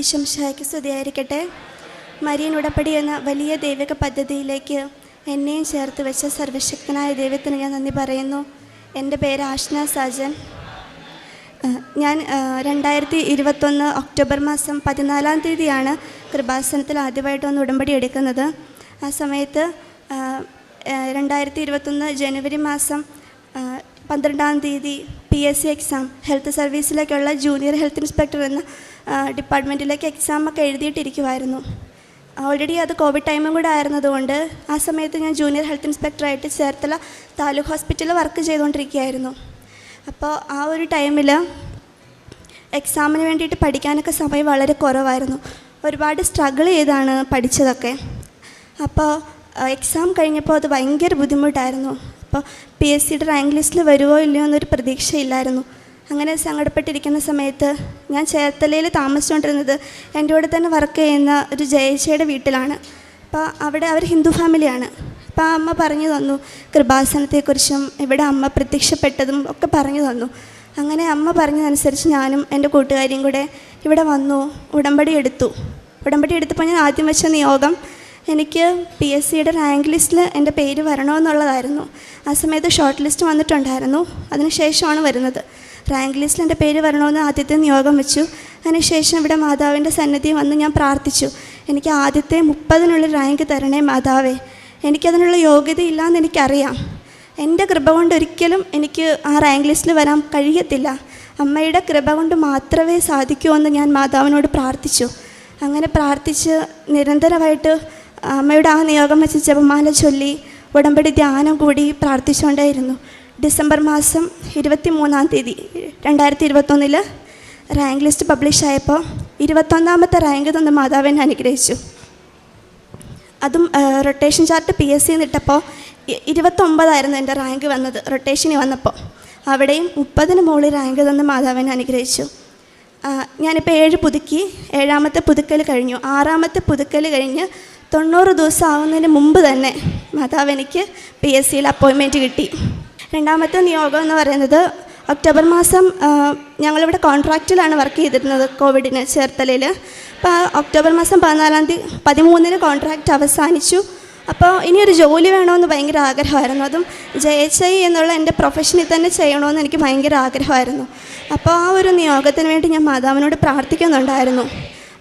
ഈശംഷായ്ക്ക് സ്തുതിയായിരിക്കട്ടെ. മരിയൻ ഉടപ്പടി എന്ന വലിയ ദൈവിക പദ്ധതിയിലേക്ക് എന്നെയും ചേർത്ത് വെച്ച സർവശക്തനായ ദൈവത്തിന് ഞാൻ നന്ദി പറയുന്നു. എന്റെ പേര് ആഷ്ന സാജൻ. ഞാൻ രണ്ടായിരത്തി ഇരുപത്തൊന്ന് ഒക്ടോബർ മാസം പതിനാലാം തീയതിയാണ് കൃപാസനത്തിൽ ആദ്യമായിട്ട് ഒന്ന് ഉടമ്പടി എടുക്കുന്നത്. ആ സമയത്ത് രണ്ടായിരത്തി ഇരുപത്തൊന്ന് ജനുവരി മാസം പന്ത്രണ്ടാം തീയതി P S C exam health സർവീസിലേക്കുള്ള junior health inspector എന്ന ഡിപ്പാർട്ട്മെന്റിലേക്ക് എക്സാമൊക്കെ എഴുതിയിട്ടിരിക്കുമായിരുന്നു ഓൾറെഡി അത് കോവിഡ് ടൈമും കൂടെ ആയിരുന്നതുകൊണ്ട് ആ സമയത്ത് ഞാൻ ജൂനിയർ ഹെൽത്ത് ഇൻസ്പെക്ടറായിട്ട് ചേർത്തല താലൂക്ക് ഹോസ്പിറ്റലിൽ വർക്ക് ചെയ്തുകൊണ്ടിരിക്കുകയായിരുന്നു അപ്പോൾ ആ ഒരു ടൈമിൽ എക്സാമിന് വേണ്ടിയിട്ട് പഠിക്കാനൊക്കെ സമയം വളരെ കുറവായിരുന്നു. ഒരുപാട് സ്ട്രഗിൾ ചെയ്താണ് പഠിച്ചതൊക്കെ. അപ്പോൾ എക്സാം കഴിഞ്ഞപ്പോൾ അത് ഭയങ്കര ബുദ്ധിമുട്ടായിരുന്നു. അപ്പോൾ പി എസ് സിയുടെ റാങ്ക് ലിസ്റ്റിൽ വരുമോ ഇല്ലയോ എന്നൊരു പ്രതീക്ഷയില്ലായിരുന്നു. അങ്ങനെ സങ്കടപ്പെട്ടിരിക്കുന്ന സമയത്ത് ഞാൻ ചേർത്തലയിൽ താമസിച്ചുകൊണ്ടിരുന്നത് എന്റെ കൂടെ തന്നെ വർക്ക് ചെയ്യുന്ന ഒരു ജയച്ചയുടെ വീട്ടിലാണ്. അപ്പോൾ അവിടെ അവർ ഹിന്ദു ഫാമിലിയാണ്. അപ്പോൾ അമ്മ പറഞ്ഞു തന്നു കൃപാസനത്തെക്കുറിച്ചും ഇവിടെ അമ്മ പ്രത്യക്ഷപ്പെട്ടതും ഒക്കെ പറഞ്ഞു തന്നു. അങ്ങനെ അമ്മ പറഞ്ഞതനുസരിച്ച് ഞാനും എന്റെ കൂട്ടുകാരിയും കൂടെ ഇവിടെ വന്നു ഉടമ്പടി എടുത്തു. ഉടമ്പടി എടുത്തപ്പോൾ ഞാൻ ആദ്യം വെച്ച നിയോഗം എനിക്ക് പി എസ് സിയുടെ റാങ്ക് ലിസ്റ്റിൽ എന്റെ പേര് വരണമെന്നുള്ളതായിരുന്നു. ആ സമയത്ത് ഷോർട്ട് ലിസ്റ്റ് വന്നിട്ടുണ്ടായിരുന്നു. അതിനുശേഷമാണ് വരുന്നത്. റാങ്ക് ലിസ്റ്റിൽ എന്റെ പേര് വരണമെന്ന് ആദ്യത്തെ നിയോഗം വെച്ചു. അതിനുശേഷം ഇവിടെ മാതാവിന്റെ സന്നിധി വന്ന് ഞാൻ പ്രാർത്ഥിച്ചു. എനിക്ക് ആദ്യത്തെ മുപ്പതിനുള്ളിൽ റാങ്ക് തരണേ മാതാവേ. എനിക്കതിനുള്ള യോഗ്യതയില്ലാന്ന് എനിക്കറിയാം. എന്റെ കൃപ കൊണ്ട് ഒരിക്കലും എനിക്ക് ആ റാങ്ക് ലിസ്റ്റിൽ വരാൻ കഴിയത്തില്ല. അമ്മയുടെ കൃപ കൊണ്ട് മാത്രമേ സാധിക്കൂ എന്ന് ഞാൻ മാതാവിനോട് പ്രാർത്ഥിച്ചു. അങ്ങനെ പ്രാർത്ഥിച്ച് നിരന്തരമായിട്ട് അമ്മയുടെ ആ നിയോഗം വെച്ച് ജപമാല ചൊല്ലി ഉടമ്പടി ധ്യാനം കൂടി പ്രാർത്ഥിച്ചുകൊണ്ടേയിരുന്നു. ഡിസംബർ മാസം ഇരുപത്തി മൂന്നാം തീയതി രണ്ടായിരത്തി ഇരുപത്തൊന്നിൽ റാങ്ക് ലിസ്റ്റ് പബ്ലിഷ് ആയപ്പോൾ ഇരുപത്തൊന്നാമത്തെ റാങ്ക് തന്ന് മാതാവിനെ അനുഗ്രഹിച്ചു. അതും റൊട്ടേഷൻ ചാർട്ട് പി എസ് സിന്ന് ഇട്ടപ്പോൾ ഇരുപത്തൊമ്പതായിരുന്നു എന്റെ റാങ്ക് വന്നത് റൊട്ടേഷന് വന്നപ്പോൾ. അവിടെയും മുപ്പതിന് മുകളിൽ റാങ്ക് തന്ന് മാതാവിനെ അനുഗ്രഹിച്ചു. ഞാനിപ്പോൾ ഏഴ് പുതുക്കി ഏഴാമത്തെ പുതുക്കൽ കഴിഞ്ഞു. ആറാമത്തെ പുതുക്കൽ കഴിഞ്ഞ് തൊണ്ണൂറ് ദിവസം ആവുന്നതിന് മുമ്പ് തന്നെ മാതാവ് എനിക്ക് പി എസ് സിയിൽ അപ്പോയിൻമെന്റ് കിട്ടി. രണ്ടാമത്തെ നിയോഗം എന്ന് പറയുന്നത് ഒക്ടോബർ മാസം ഞങ്ങളിവിടെ കോൺട്രാക്റ്റിലാണ് വർക്ക് ചെയ്തിരുന്നത് കോവിഡിന് ചേർത്തലയിൽ അപ്പോൾ ഒക്ടോബർ മാസം പതിനാലാം തീയതി പതിമൂന്നിന് കോൺട്രാക്റ്റ് അവസാനിച്ചു. അപ്പോൾ ഇനിയൊരു ജോലി വേണമെന്ന് ഭയങ്കര ആഗ്രഹമായിരുന്നു. അതും ജെ എച്ച് ഐ എന്നുള്ള എന്റെ പ്രൊഫഷനിൽ തന്നെ ചെയ്യണമെന്ന് എനിക്ക് ഭയങ്കര ആഗ്രഹമായിരുന്നു. അപ്പോൾ ആ ഒരു നിയോഗത്തിന് വേണ്ടി ഞാൻ മാതാവിനോട് പ്രാർത്ഥിക്കുന്നുണ്ടായിരുന്നു.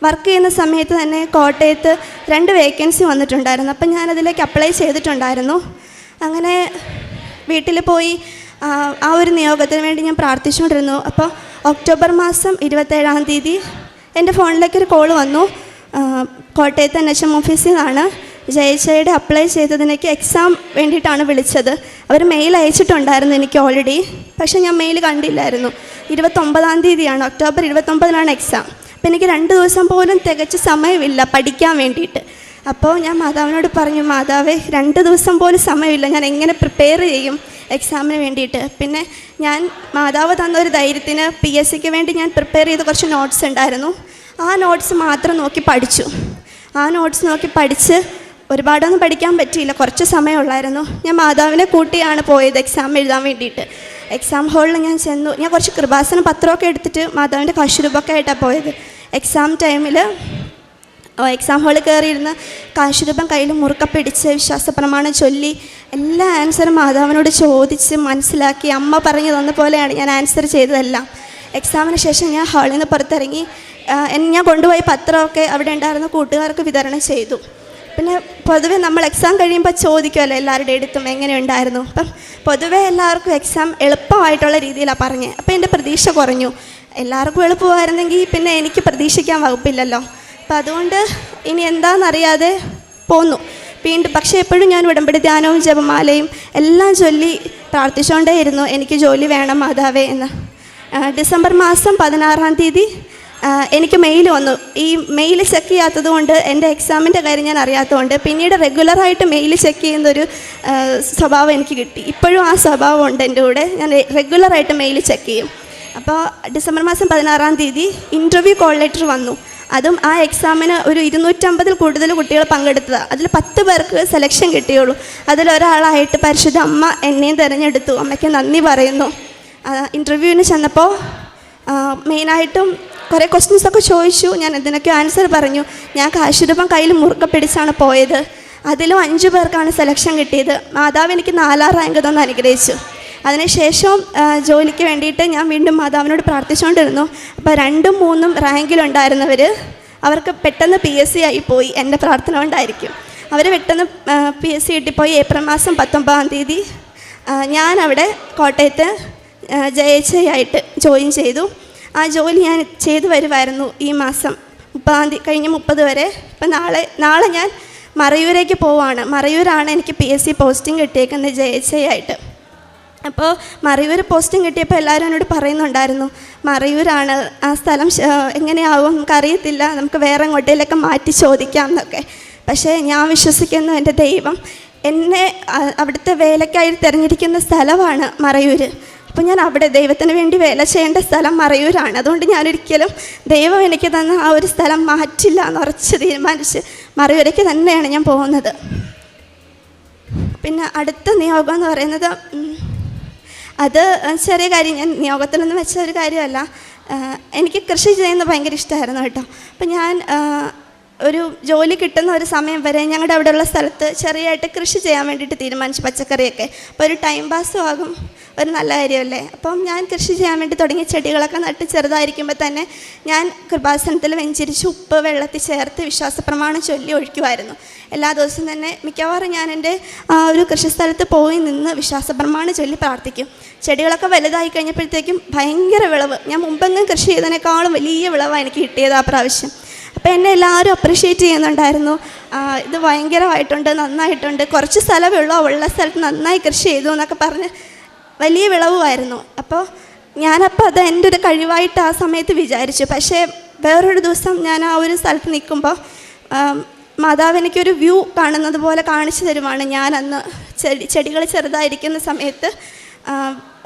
വർക്ക് ചെയ്യുന്ന സമയത്ത് തന്നെ കോട്ടയത്ത് രണ്ട് വേക്കൻസി വന്നിട്ടുണ്ടായിരുന്നു. അപ്പം ഞാനതിലേക്ക് അപ്ലൈ ചെയ്തിട്ടുണ്ടായിരുന്നു. അങ്ങനെ വീട്ടിൽ പോയി ആ, ഒരു നിയോഗത്തിന് വേണ്ടി ഞാൻ പ്രാർത്ഥിച്ചുകൊണ്ടിരുന്നു. അപ്പോൾ ഒക്ടോബർ മാസം ഇരുപത്തേഴാം തീയതി എന്റെ ഫോണിലേക്ക് ഒരു കോൾ വന്നു. കോട്ടയത്ത് എൻ എച്ച് എം ഓഫീസിൽ നിന്നാണ് ജയച്ചയുടെ അപ്ലൈ ചെയ്തതിനേക്ക് എക്സാം വേണ്ടിയിട്ടാണ് വിളിച്ചത്. അവർ മെയിൽ അയച്ചിട്ടുണ്ടായിരുന്നു എനിക്ക് ഓൾറെഡി പക്ഷേ ഞാൻ മെയിൽ കണ്ടില്ലായിരുന്നു. ഇരുപത്തൊമ്പതാം തീയതിയാണ് ഒക്ടോബർ ഇരുപത്തൊമ്പതിനാണ് എക്സാം. അപ്പം എനിക്ക് രണ്ട് ദിവസം പോലും തികച്ച സമയമില്ല പഠിക്കാൻ വേണ്ടിയിട്ട്. അപ്പോൾ ഞാൻ മാതാവിനോട് പറഞ്ഞു മാതാവേ രണ്ട് ദിവസം പോലും സമയമില്ല. ഞാൻ എങ്ങനെ പ്രിപ്പയർ ചെയ്യും എക്സാമിന് വേണ്ടിയിട്ട്? പിന്നെ ഞാൻ മാതാവ് തന്ന ഒരു ധൈര്യത്തിന് പി എസ് സിക്ക് വേണ്ടി ഞാൻ പ്രിപ്പയർ ചെയ്ത കുറച്ച് നോട്ട്സ് ഉണ്ടായിരുന്നു. ആ നോട്ട്സ് മാത്രം നോക്കി പഠിച്ചു. ആ നോട്ട്സ് നോക്കി പഠിച്ച് ഒരുപാടൊന്നും പഠിക്കാൻ പറ്റിയില്ല. കുറച്ച് സമയമുള്ളായിരുന്നു ഞാൻ മാതാവിനെ കൂട്ടിയാണ് പോയത് എക്സാം എഴുതാൻ വേണ്ടിയിട്ട്. എക്സാം ഹാളിൽ ഞാൻ ചെന്നു. ഞാൻ കുറച്ച് കൃപാസന പത്രമൊക്കെ എടുത്തിട്ട് മാതാവിന്റെ കശുരൂപൊക്കെ ആയിട്ടാണ് പോയത്. എക്സാം ടൈമിൽ എക്സാം ഹാളിൽ കയറിയിരുന്ന് കാശുരൂപം കയ്യിൽ മുറുക്ക പിടിച്ച് വിശ്വാസപ്രമാണം ചൊല്ലി എല്ലാ ആൻസറും മാതാവിനോട് ചോദിച്ച് മനസ്സിലാക്കി അമ്മ പറഞ്ഞു തന്ന പോലെയാണ് ഞാൻ ആൻസർ ചെയ്തതെല്ലാം. എക്സാമിന് ശേഷം ഞാൻ ഹാളിൽ നിന്ന് പുറത്തിറങ്ങി ഞാൻ കൊണ്ടുപോയി പത്രമൊക്കെ അവിടെ ഉണ്ടായിരുന്ന കൂട്ടുകാർക്ക് വിതരണം ചെയ്തു. പിന്നെ പൊതുവേ നമ്മൾ എക്സാം കഴിയുമ്പോൾ ചോദിക്കുമല്ലോ എല്ലാവരുടെ അടുത്തും എങ്ങനെ ഉണ്ടായിരുന്നു. അപ്പം പൊതുവെ എല്ലാവർക്കും എക്സാം എളുപ്പമായിട്ടുള്ള രീതിയിലാണ് പറഞ്ഞത് അപ്പോൾ എന്റെ പ്രതീക്ഷ കുറഞ്ഞു. എല്ലാവർക്കും എളുപ്പമായിരുന്നെങ്കിൽ പിന്നെ എനിക്ക് പ്രതീക്ഷിക്കാൻ വകുപ്പില്ലല്ലോ. അപ്പം അതുകൊണ്ട് ഇനി എന്താണെന്നറിയാതെ പോന്നു. വീണ്ടും പക്ഷേ എപ്പോഴും ഞാൻ ഉടമ്പടി ധ്യാനവും ജപമാലയും എല്ലാം ചൊല്ലി പ്രാർത്ഥിച്ചുകൊണ്ടേയിരുന്നു എനിക്ക് ജോലി വേണം മാതാവേ എന്ന്. ഡിസംബർ മാസം പതിനാറാം തീയതി എനിക്ക് മെയിൽ വന്നു. ഈ മെയിൽ ചെക്ക് ചെയ്യാത്തത് കൊണ്ട് എന്റെ എക്സാമിന്റെ കാര്യം ഞാൻ അറിയാത്തതുകൊണ്ട് പിന്നീട് റെഗുലറായിട്ട് മെയിൽ ചെക്ക് ചെയ്യുന്നൊരു സ്വഭാവം എനിക്ക് കിട്ടി. ഇപ്പോഴും ആ സ്വഭാവം ഉണ്ട് എന്റെ കൂടെ. ഞാൻ റെഗുലറായിട്ട് മെയിൽ ചെക്ക് ചെയ്യും. അപ്പോൾ ഡിസംബർ മാസം പതിനാറാം തീയതി ഇന്റർവ്യൂ കോൾ ലെറ്റർ വന്നു. അതും ആ എക്സാമിന് ഒരു ഇരുന്നൂറ്റമ്പതിൽ കൂടുതൽ കുട്ടികൾ പങ്കെടുത്തതാണ് അതിൽ പത്ത് പേർക്ക് സെലക്ഷൻ കിട്ടിയുള്ളൂ. അതിലൊരാളായിട്ട് പരിശുദ്ധ അമ്മ എന്നെയും തിരഞ്ഞെടുത്തു. അമ്മയ്ക്ക് നന്ദി പറയുന്നു. ഇന്റർവ്യൂവിന് ചെന്നപ്പോൾ മെയിനായിട്ടും കുറേ ക്വസ്റ്റ്യൻസൊക്കെ ചോദിച്ചു. ഞാൻ എന്തിനൊക്കെ ആൻസർ പറഞ്ഞു. ഞാൻ കാശുരൂപം കയ്യിൽ മുറുക്ക പിടിച്ചാണ് പോയത്. അതിലും അഞ്ച് പേർക്കാണ് സെലക്ഷൻ കിട്ടിയത്. മാതാവ് എനിക്ക് നാലാം റാങ്ക് തന്നെ അനുഗ്രഹിച്ചു. അതിനുശേഷം ജോലിക്ക് വേണ്ടിയിട്ട് ഞാൻ വീണ്ടും മാതാവിനോട് പ്രാർത്ഥിച്ചുകൊണ്ടിരുന്നു. അപ്പോൾ രണ്ടും മൂന്നും റാങ്കിലുണ്ടായിരുന്നവർ അവർക്ക് പെട്ടെന്ന് പി എസ് സി ആയി പോയി എന്റെ പ്രാർത്ഥന കൊണ്ടായിരിക്കും. അവർ പെട്ടെന്ന് പി എസ് സി കിട്ടിപ്പോയി ഏപ്രിൽ മാസം പത്തൊമ്പതാം തീയതി. ഞാനവിടെ കോട്ടയത്ത് ജെ എച്ച് ഐ ആയിട്ട് ജോയിൻ ചെയ്തു. ആ ജോലി ഞാൻ ചെയ്തു വരുമായിരുന്നു ഈ മാസം മുപ്പതാം തീയതി കഴിഞ്ഞ് മുപ്പത് വരെ. ഇപ്പം നാളെ നാളെ ഞാൻ മറയൂരേക്ക് പോവാണ്. മറയൂരാണ് എനിക്ക് പി എസ് സി പോസ്റ്റിംഗ് കിട്ടിയേക്കുന്നത് ജയച്ചയായിട്ട് അപ്പോൾ മറയൂർ പോസ്റ്റിംഗ് കിട്ടിയപ്പോൾ എല്ലാവരും എന്നോട് പറയുന്നുണ്ടായിരുന്നു മറയൂരാണ് ആ സ്ഥലം എങ്ങനെയാവും? നമുക്കറിയത്തില്ല നമുക്ക് വേറെ എങ്ങോട്ടേലൊക്കെ മാറ്റി ചോദിക്കാം എന്നൊക്കെ പക്ഷേ ഞാൻ വിശ്വസിക്കുന്നു എന്റെ ദൈവം എന്നെ അവിടുത്തെ വേലയ്ക്കായി തിരഞ്ഞെടുക്കുന്ന സ്ഥലമാണ് മറയൂർ. അപ്പോൾ ഞാൻ അവിടെ ദൈവത്തിന് വേണ്ടി വേല ചെയ്യേണ്ട സ്ഥലം മറയൂരാണ്. അതുകൊണ്ട് ഞാനൊരിക്കലും ദൈവം എനിക്ക് തന്ന ആ ഒരു സ്ഥലം മാറ്റില്ല എന്ന് ഉറച്ച് തീരുമാനിച്ച് മറയൂരേക്ക് തന്നെയാണ് ഞാൻ പോകുന്നത്. പിന്നെ അടുത്ത നിയോഗം എന്ന് പറയുന്നത് അത് ചെറിയ കാര്യം ഞാൻ നിയോഗത്തിലൊന്നും വെച്ച ഒരു കാര്യമല്ല. എനിക്ക് കൃഷി ചെയ്യുന്നത് ഭയങ്കര ഇഷ്ടമായിരുന്നു കേട്ടോ. അപ്പം ഞാൻ ഒരു ജോലി കിട്ടുന്ന ഒരു സമയം വരെ ഞങ്ങളുടെ അവിടെയുള്ള സ്ഥലത്ത് ചെറിയായിട്ട് കൃഷി ചെയ്യാൻ വേണ്ടിയിട്ട് തീരുമാനിച്ചു പച്ചക്കറിയൊക്കെ. അപ്പോൾ ഒരു ടൈം പാസ്സും ആകും. ഒരു നല്ല കാര്യമല്ലേ? അപ്പം ഞാൻ കൃഷി ചെയ്യാൻ വേണ്ടി തുടങ്ങിയ ചെടികളൊക്കെ നട്ട് ചെറുതായിരിക്കുമ്പോൾ തന്നെ ഞാൻ കൃപാസനത്തിൽ വെഞ്ചരിച്ച് ഉപ്പ് വെള്ളത്തിൽ ചേർത്ത് വിശ്വാസപ്രമാണം ചൊല്ലി ഒഴിക്കുമായിരുന്നു എല്ലാ ദിവസവും തന്നെ മിക്കവാറും ഞാൻ എന്റെ ആ ഒരു കൃഷിസ്ഥലത്ത് പോയി നിന്ന് വിശ്വാസപ്രമാണം ചൊല്ലി പ്രാർത്ഥിക്കും. ചെടികളൊക്കെ വലുതായി കഴിഞ്ഞപ്പോഴത്തേക്കും ഭയങ്കര വിളവ്. ഞാൻ മുമ്പെങ്ങും കൃഷി ചെയ്തതിനേക്കാളും വലിയ വിളവാണ് എനിക്ക് കിട്ടിയത് ആ പ്രാവശ്യം. അപ്പോൾ എന്നെ എല്ലാവരും അപ്രിഷ്യേറ്റ് ചെയ്യുന്നുണ്ടായിരുന്നു. ഇത് ഭയങ്കരമായിട്ടുണ്ട് നന്നായിട്ടുണ്ട്. കുറച്ച് സ്ഥലമേ ഉള്ളൂ. ഉള്ള സ്ഥലത്ത് നന്നായി കൃഷി ചെയ്തു എന്നൊക്കെ പറഞ്ഞ് വലിയ വിളവുമായിരുന്നു. അപ്പോൾ ഞാനപ്പോൾ അത് എന്റെ ഒരു കഴിവായിട്ട് ആ സമയത്ത് വിചാരിച്ചു. പക്ഷേ വേറൊരു ദിവസം ഞാൻ ആ ഒരു സ്ഥലത്ത് നിൽക്കുമ്പോൾ മാതാവ് വ്യൂ കാണുന്നത് പോലെ കാണിച്ചു തരുവാണ്. ഞാൻ അന്ന് ചെടി ചെടികൾ ചെറുതായിരിക്കുന്ന സമയത്ത്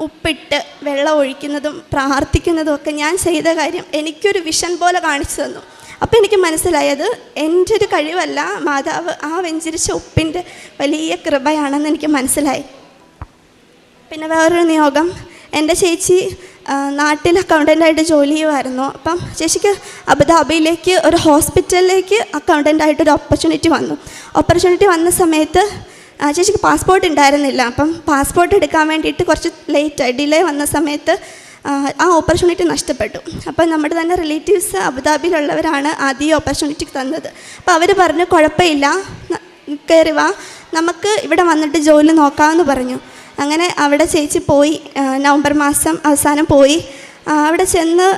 ഉപ്പിട്ട് വെള്ളം ഒഴിക്കുന്നതും പ്രാർത്ഥിക്കുന്നതും ഒക്കെ ഞാൻ ചെയ്ത കാര്യം എനിക്കൊരു വിഷൻ പോലെ കാണിച്ചു തന്നു. അപ്പോൾ എനിക്ക് മനസ്സിലായത് എന്റെ ഒരു കഴിവല്ല മാതാവ് ആ വെഞ്ചരിച്ച ഉപ്പിന്റെ വലിയ കൃപയാണെന്ന് എനിക്ക് മനസ്സിലായി. പിന്നെ വേറൊരു നിയോഗം. എന്റെ ചേച്ചി നാട്ടിൽ അക്കൗണ്ടന്റായിട്ട് ജോലി ചെയ്യുമായിരുന്നു. അപ്പം ചേച്ചിക്ക് അബുദാബിയിലേക്ക് ഒരു ഹോസ്പിറ്റലിലേക്ക് അക്കൗണ്ടന്റായിട്ട് ഒരു ഓപ്പർച്യൂണിറ്റി വന്നു. ഓപ്പർച്യൂണിറ്റി വന്ന സമയത്ത് ചേച്ചിക്ക് പാസ്പോർട്ട് ഉണ്ടായിരുന്നില്ല. അപ്പം പാസ്പോർട്ട് എടുക്കാൻ വേണ്ടിയിട്ട് കുറച്ച് ലേറ്റായി ഡിലേ വന്ന സമയത്ത് ആ, ഓപ്പർച്യൂണിറ്റി നഷ്ടപ്പെട്ടു. അപ്പം നമ്മുടെ തന്നെ റിലേറ്റീവ്സ് അബുദാബിയിലുള്ളവരാണ് ആദ്യം ഈ തന്നത്. അപ്പോൾ അവർ പറഞ്ഞു കുഴപ്പമില്ല കയറി വാ. നമുക്ക് ഇവിടെ വന്നിട്ട് ജോലി നോക്കാമെന്ന് പറഞ്ഞു. അങ്ങനെ അവിടെ ചേച്ചി പോയി നവംബർ മാസം അവസാനം പോയി. അവിടെ ചെന്ന്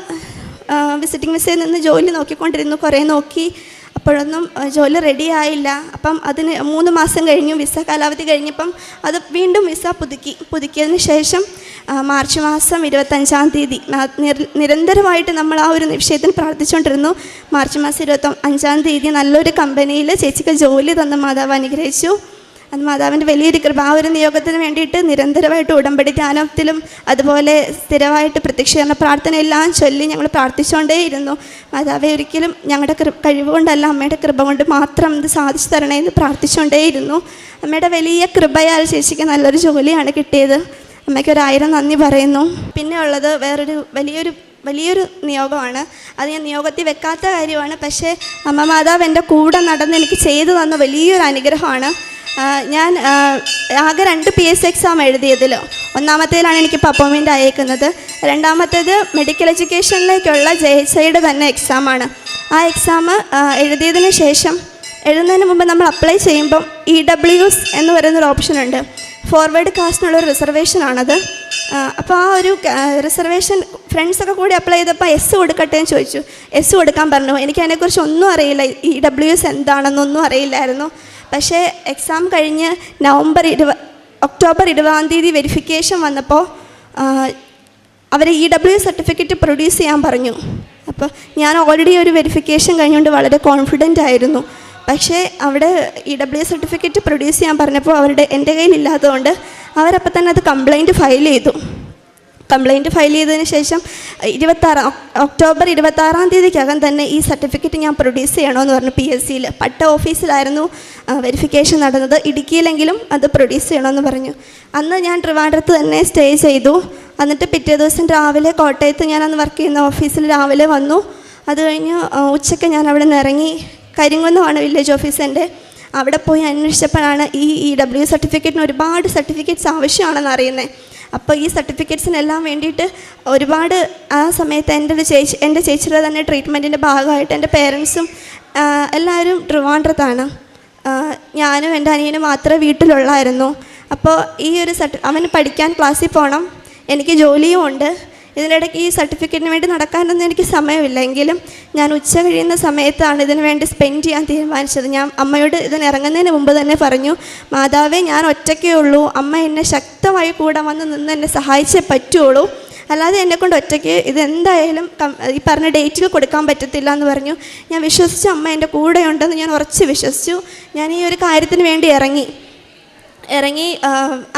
വിസിറ്റിംഗ് വിസയിൽ നിന്ന് ജോലി നോക്കിക്കൊണ്ടിരുന്നു കുറേ നോക്കി. അപ്പോഴൊന്നും ജോലി റെഡി ആയില്ല. അപ്പം അതിന് മൂന്ന് മാസം കഴിഞ്ഞു വിസ കാലാവധി കഴിഞ്ഞപ്പം അത് വീണ്ടും വിസ പുതുക്കി പുതുക്കിയതിന് ശേഷം മാർച്ച് മാസം ഇരുപത്തഞ്ചാം തീയതി നിരന്തരമായിട്ട് നമ്മൾ ആ ഒരു വിഷയത്തിൽ പ്രാർത്ഥിച്ചുകൊണ്ടിരുന്നു. മാർച്ച് മാസം ഇരുപത്തി അഞ്ചാം തീയതി നല്ലൊരു കമ്പനിയിൽ ചേച്ചിക്ക് ജോലി തന്ന മാതാവ് അനുഗ്രഹിച്ചു. അത് മാതാവിന്റെ വലിയൊരു കൃപ ആ ഒരു നിയോഗത്തിന് വേണ്ടിയിട്ട് നിരന്തരമായിട്ട് ഉടമ്പടി ധ്യാനത്തിലും അതുപോലെ സ്ഥിരമായിട്ട് പ്രത്യക്ഷീകരണ പ്രാർത്ഥനയെല്ലാം ചൊല്ലി ഞങ്ങൾ പ്രാർത്ഥിച്ചുകൊണ്ടേയിരുന്നു. മാതാവെ ഒരിക്കലും ഞങ്ങളുടെ കഴിവ് കൊണ്ടല്ല അമ്മയുടെ കൃപ കൊണ്ട് മാത്രം ഇത് സാധിച്ചു തരണേ എന്ന് പ്രാർത്ഥിച്ചുകൊണ്ടേയിരുന്നു. അമ്മയുടെ വലിയ കൃപയാൽ ചേച്ചിക്ക് നല്ലൊരു ജോലിയാണ് കിട്ടിയത്. അമ്മയ്ക്ക് ഒരായിരം നന്ദി പറയുന്നു. പിന്നെ ഉള്ളത് വേറൊരു വലിയൊരു വലിയൊരു നിയോഗമാണ്. അത് ഞാൻ നിയോഗത്തിൽ വെക്കാത്ത കാര്യമാണ്. പക്ഷേ അമ്മ മാതാവ് എന്റെ കൂടെ നടന്ന് എനിക്ക് ചെയ്തു തന്ന വലിയൊരു അനുഗ്രഹമാണ്. ഞാൻ ആകെ രണ്ട് പി എസ് എക്സാം എഴുതിയതിൽ ഒന്നാമത്തേലാണ് എനിക്ക് പെർഫോമന്റ് അയക്കുന്നത് രണ്ടാമത്തേത് മെഡിക്കൽ എഡ്യൂക്കേഷനിലേക്കുള്ള ജെ എച്ച് ഐയുടെ തന്നെ എക്സാമാണ് ആ എക്സാം എഴുതിയതിന് ശേഷം എഴുതുന്നതിന് മുമ്പ് നമ്മൾ അപ്ലൈ ചെയ്യുമ്പം ഇ ഡബ്ല്യുസ് എന്ന് പറയുന്നൊരു ഓപ്ഷൻ ഉണ്ട്. ഫോർവേഡ് കാസ്റ്റിനുള്ള ഒരു റിസർവേഷൻ ആണത്. അപ്പോൾ ആ ഒരു റിസർവേഷൻ ഫ്രണ്ട്സൊക്കെ കൂടി അപ്ലൈ ചെയ്തപ്പോൾ എസ് കൊടുക്കട്ടെ എന്ന് ചോദിച്ചു. എസ് കൊടുക്കാൻ പറഞ്ഞു. എനിക്ക് അതിനെക്കുറിച്ച് ഒന്നും അറിയില്ല. ഇ ഡബ്ല്യു എസ് എന്താണെന്നൊന്നും അറിയില്ലായിരുന്നു. പക്ഷേ എക്സാം കഴിഞ്ഞ് നവംബർ ഇരുപ ഒക്ടോബർ ഇരുപതാം തീയതി വെരിഫിക്കേഷൻ വന്നപ്പോൾ അവർ ഇ ഡബ്ല്യു സർട്ടിഫിക്കറ്റ് പ്രൊഡ്യൂസ് ചെയ്യാൻ പറഞ്ഞു. അപ്പോൾ ഞാൻ ഓൾറെഡി ഒരു വെരിഫിക്കേഷൻ കഴിഞ്ഞുകൊണ്ട് വളരെ കോൺഫിഡന്റ് ആയിരുന്നു. പക്ഷേ അവിടെ ഇ ഡബ്ല്യു സർട്ടിഫിക്കറ്റ് പ്രൊഡ്യൂസ് ചെയ്യാൻ പറഞ്ഞപ്പോൾ അവരുടെ എന്റെ കയ്യിലില്ലാത്തതുകൊണ്ട് അവരപ്പോൾ തന്നെ അത് കംപ്ലൈന്റ് ഫയൽ ചെയ്തു. കംപ്ലൈന്റ് ഫയൽ ചെയ്തതിന് ശേഷം ഇരുപത്താറാം ഒക്ടോബർ ഇരുപത്താറാം തീയതിക്കകം തന്നെ ഈ സർട്ടിഫിക്കറ്റ് ഞാൻ പ്രൊഡ്യൂസ് ചെയ്യണമെന്ന് പറഞ്ഞു പി എസ് സിയിൽ പട്ട ഓഫീസിലായിരുന്നു വെരിഫിക്കേഷൻ നടന്നത്. ഇടുക്കിയിലെങ്കിലും അത് പ്രൊഡ്യൂസ് ചെയ്യണമെന്ന് പറഞ്ഞു. അന്ന് ഞാൻ ട്രിവാൻഡ്രത്ത് തന്നെ സ്റ്റേ ചെയ്തു. എന്നിട്ട് പിറ്റേ ദിവസം രാവിലെ കോട്ടയത്ത് ഞാൻ അന്ന് വർക്ക് ചെയ്യുന്ന ഓഫീസിൽ രാവിലെ വന്നു. അത് കഴിഞ്ഞ് ഉച്ചയ്ക്ക് ഞാൻ അവിടെ നിന്ന് ഇറങ്ങി കരിങ്കുന്നമാണ് വില്ലേജ് ഓഫീസ് എന്റെ അവിടെ പോയി അന്വേഷിച്ചപ്പോഴാണ് ഈ ഇ ഡബ്ല്യു സർട്ടിഫിക്കറ്റിന് ഒരുപാട് സർട്ടിഫിക്കറ്റ്സ് ആവശ്യമാണെന്ന് അറിയുന്നത് അപ്പോൾ ഈ സർട്ടിഫിക്കറ്റ്സിനെല്ലാം വേണ്ടിയിട്ട് ഒരുപാട് ആ സമയത്ത് എന്റെ ഒരു ചേച്ചി എന്റെ ചേച്ചിയുടെ തന്നെ ട്രീറ്റ്മെന്റിന്റെ ഭാഗമായിട്ട് എന്റെ പേരൻസും എല്ലാവരും ട്രിവാൻഡ്രത്താണ്. ഞാനും എന്റെ അനിയനും മാത്രമേ വീട്ടിലുള്ളായിരുന്നു. അപ്പോൾ ഈ ഒരു സർട്ടി അവന് പഠിക്കാൻ ക്ലാസ്സിൽ പോകണം. എനിക്ക് ജോലിയും ഉണ്ട്. ഇതിനിടയ്ക്ക് ഈ സർട്ടിഫിക്കറ്റിന് വേണ്ടി നടക്കാനൊന്നും എനിക്ക് സമയമില്ല എങ്കിലും ഞാൻ ഉച്ച കഴിയുന്ന സമയത്താണ് ഇതിന് വേണ്ടി സ്പെൻഡ് ചെയ്യാൻ തീരുമാനിച്ചത്. ഞാൻ അമ്മയോട് ഇതിന് ഇറങ്ങുന്നതിന് മുമ്പ് തന്നെ പറഞ്ഞു മാതാവേ ഞാൻ ഒറ്റയ്ക്കേ ഉള്ളൂ. അമ്മ എന്നെ ശക്തമായി കൂടെ വന്ന് നിന്ന് എന്നെ സഹായിച്ചേ പറ്റുള്ളൂ. അല്ലാതെ എന്നെ കൊണ്ട് ഒറ്റയ്ക്ക് ഇതെന്തായാലും ഈ പറഞ്ഞ ഡേറ്റിൽ കൊടുക്കാൻ പറ്റത്തില്ല എന്ന് പറഞ്ഞു. ഞാൻ വിശ്വസിച്ചു അമ്മ എന്റെ കൂടെയുണ്ടെന്ന് ഞാൻ ഉറച്ച് വിശ്വസിച്ചു. ഞാൻ ഈ ഒരു കാര്യത്തിന് വേണ്ടി ഇറങ്ങി. ഇറങ്ങി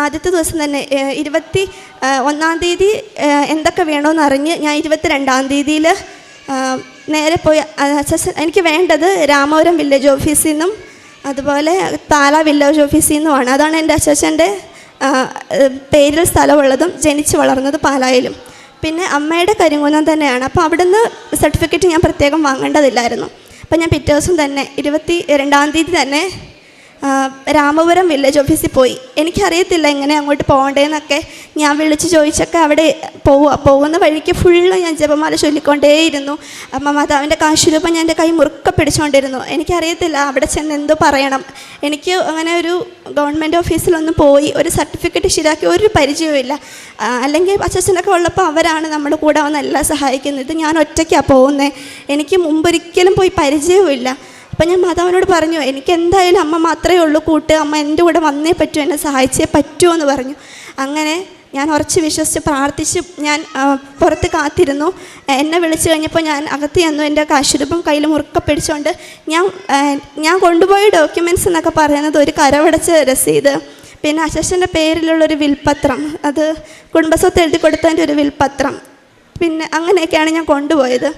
ആദ്യത്തെ ദിവസം തന്നെ ഇരുപത്തി ഒന്നാം തീയതി എന്തൊക്കെ വേണമെന്ന് അറിഞ്ഞ് ഞാൻ ഇരുപത്തി രണ്ടാം തീയതിയിൽ നേരെ പോയി എനിക്ക് വേണ്ടത് രാമപുരം വില്ലേജ് ഓഫീസിൽ നിന്നും അതുപോലെ താല വില്ലേജ് ഓഫീസിൽ നിന്നുമാണ്. അതാണ് എന്റെ അച്ഛന്റെ പേരിൽ സ്ഥലമുള്ളതും ജനിച്ച് വളർന്നത് പാലായിലും. പിന്നെ അമ്മയുടെ കരിങ്കുന്നം തന്നെയാണ്. അപ്പോൾ അവിടുന്ന് സർട്ടിഫിക്കറ്റ് ഞാൻ പ്രത്യേകം വാങ്ങേണ്ടതില്ലായിരുന്നു. അപ്പോൾ ഞാൻ പിറ്റേ ദിവസം തന്നെ ഇരുപത്തി രണ്ടാം തീയതി തന്നെ രാമപുരം വില്ലേജ് ഓഫീസിൽ പോയി. എനിക്കറിയത്തില്ല എങ്ങനെ അങ്ങോട്ട് പോകണ്ടേന്നൊക്കെ. ഞാൻ വിളിച്ച് ചോദിച്ചൊക്കെ അവിടെ പോവുക പോകുന്ന വഴിക്ക് ഫുള്ള് ഞാൻ ജപമാല ചൊല്ലിക്കൊണ്ടേയിരുന്നു. അമ്മ മാതാവിന്റെ കാശുരൂപം ഞാൻ എന്റെ കൈ മുറുക്ക പിടിച്ചുകൊണ്ടിരുന്നു എനിക്കറിയത്തില്ല അവിടെ ചെന്ന് എന്തോ പറയണം. എനിക്ക് അങ്ങനെ ഒരു ഗവൺമെന്റ് ഓഫീസിലൊന്നും പോയി ഒരു സർട്ടിഫിക്കറ്റ് ശരിയാക്കി ഒരു പരിചയവുമില്ല അല്ലെങ്കിൽ അച്ഛനൊക്കെ ഉള്ളപ്പോൾ അവരാണ് നമ്മുടെ കൂടെ വന്ന് എല്ലാം സഹായിക്കുന്നത്. ഞാൻ ഒറ്റയ്ക്കാണ് പോകുന്നത് എനിക്ക് മുമ്പൊരിക്കലും പോയി പരിചയവുമില്ല അപ്പം ഞാൻ മാതാവിനോട് പറഞ്ഞു എനിക്ക് എന്തായാലും അമ്മ മാത്രമേ ഉള്ളൂ കൂട്ട് അമ്മ എന്റെ കൂടെ വന്നേ പറ്റൂ എന്നെ സഹായിച്ചേ പറ്റുമോ എന്ന് പറഞ്ഞു. അങ്ങനെ ഞാൻ ഉറച്ച് വിശ്വസിച്ച് പ്രാർത്ഥിച്ച് ഞാൻ പുറത്ത് കാത്തിരുന്നു. എന്നെ വിളിച്ചു കഴിഞ്ഞപ്പോൾ ഞാൻ അകത്ത് ചെന്നു എന്റെ കാശുരൂപം കയ്യിൽ മുറുക്ക പിടിച്ചുകൊണ്ട് ഞാൻ ഞാൻ കൊണ്ടുപോയ ഡോക്യുമെന്റ്സ് എന്നൊക്കെ പറയുന്നത് ഒരു കരവടച്ച രസീത്. പിന്നെ അശേഷന്റെ പേരിലുള്ളൊരു വിൽപ്പത്രം അത് കുടുംബസ്വത്ത് എഴുതി കൊടുത്തതിന്റെ ഒരു വിൽപ്പത്രം പിന്നെ അങ്ങനെയൊക്കെയാണ് ഞാൻ കൊണ്ടുപോയത്.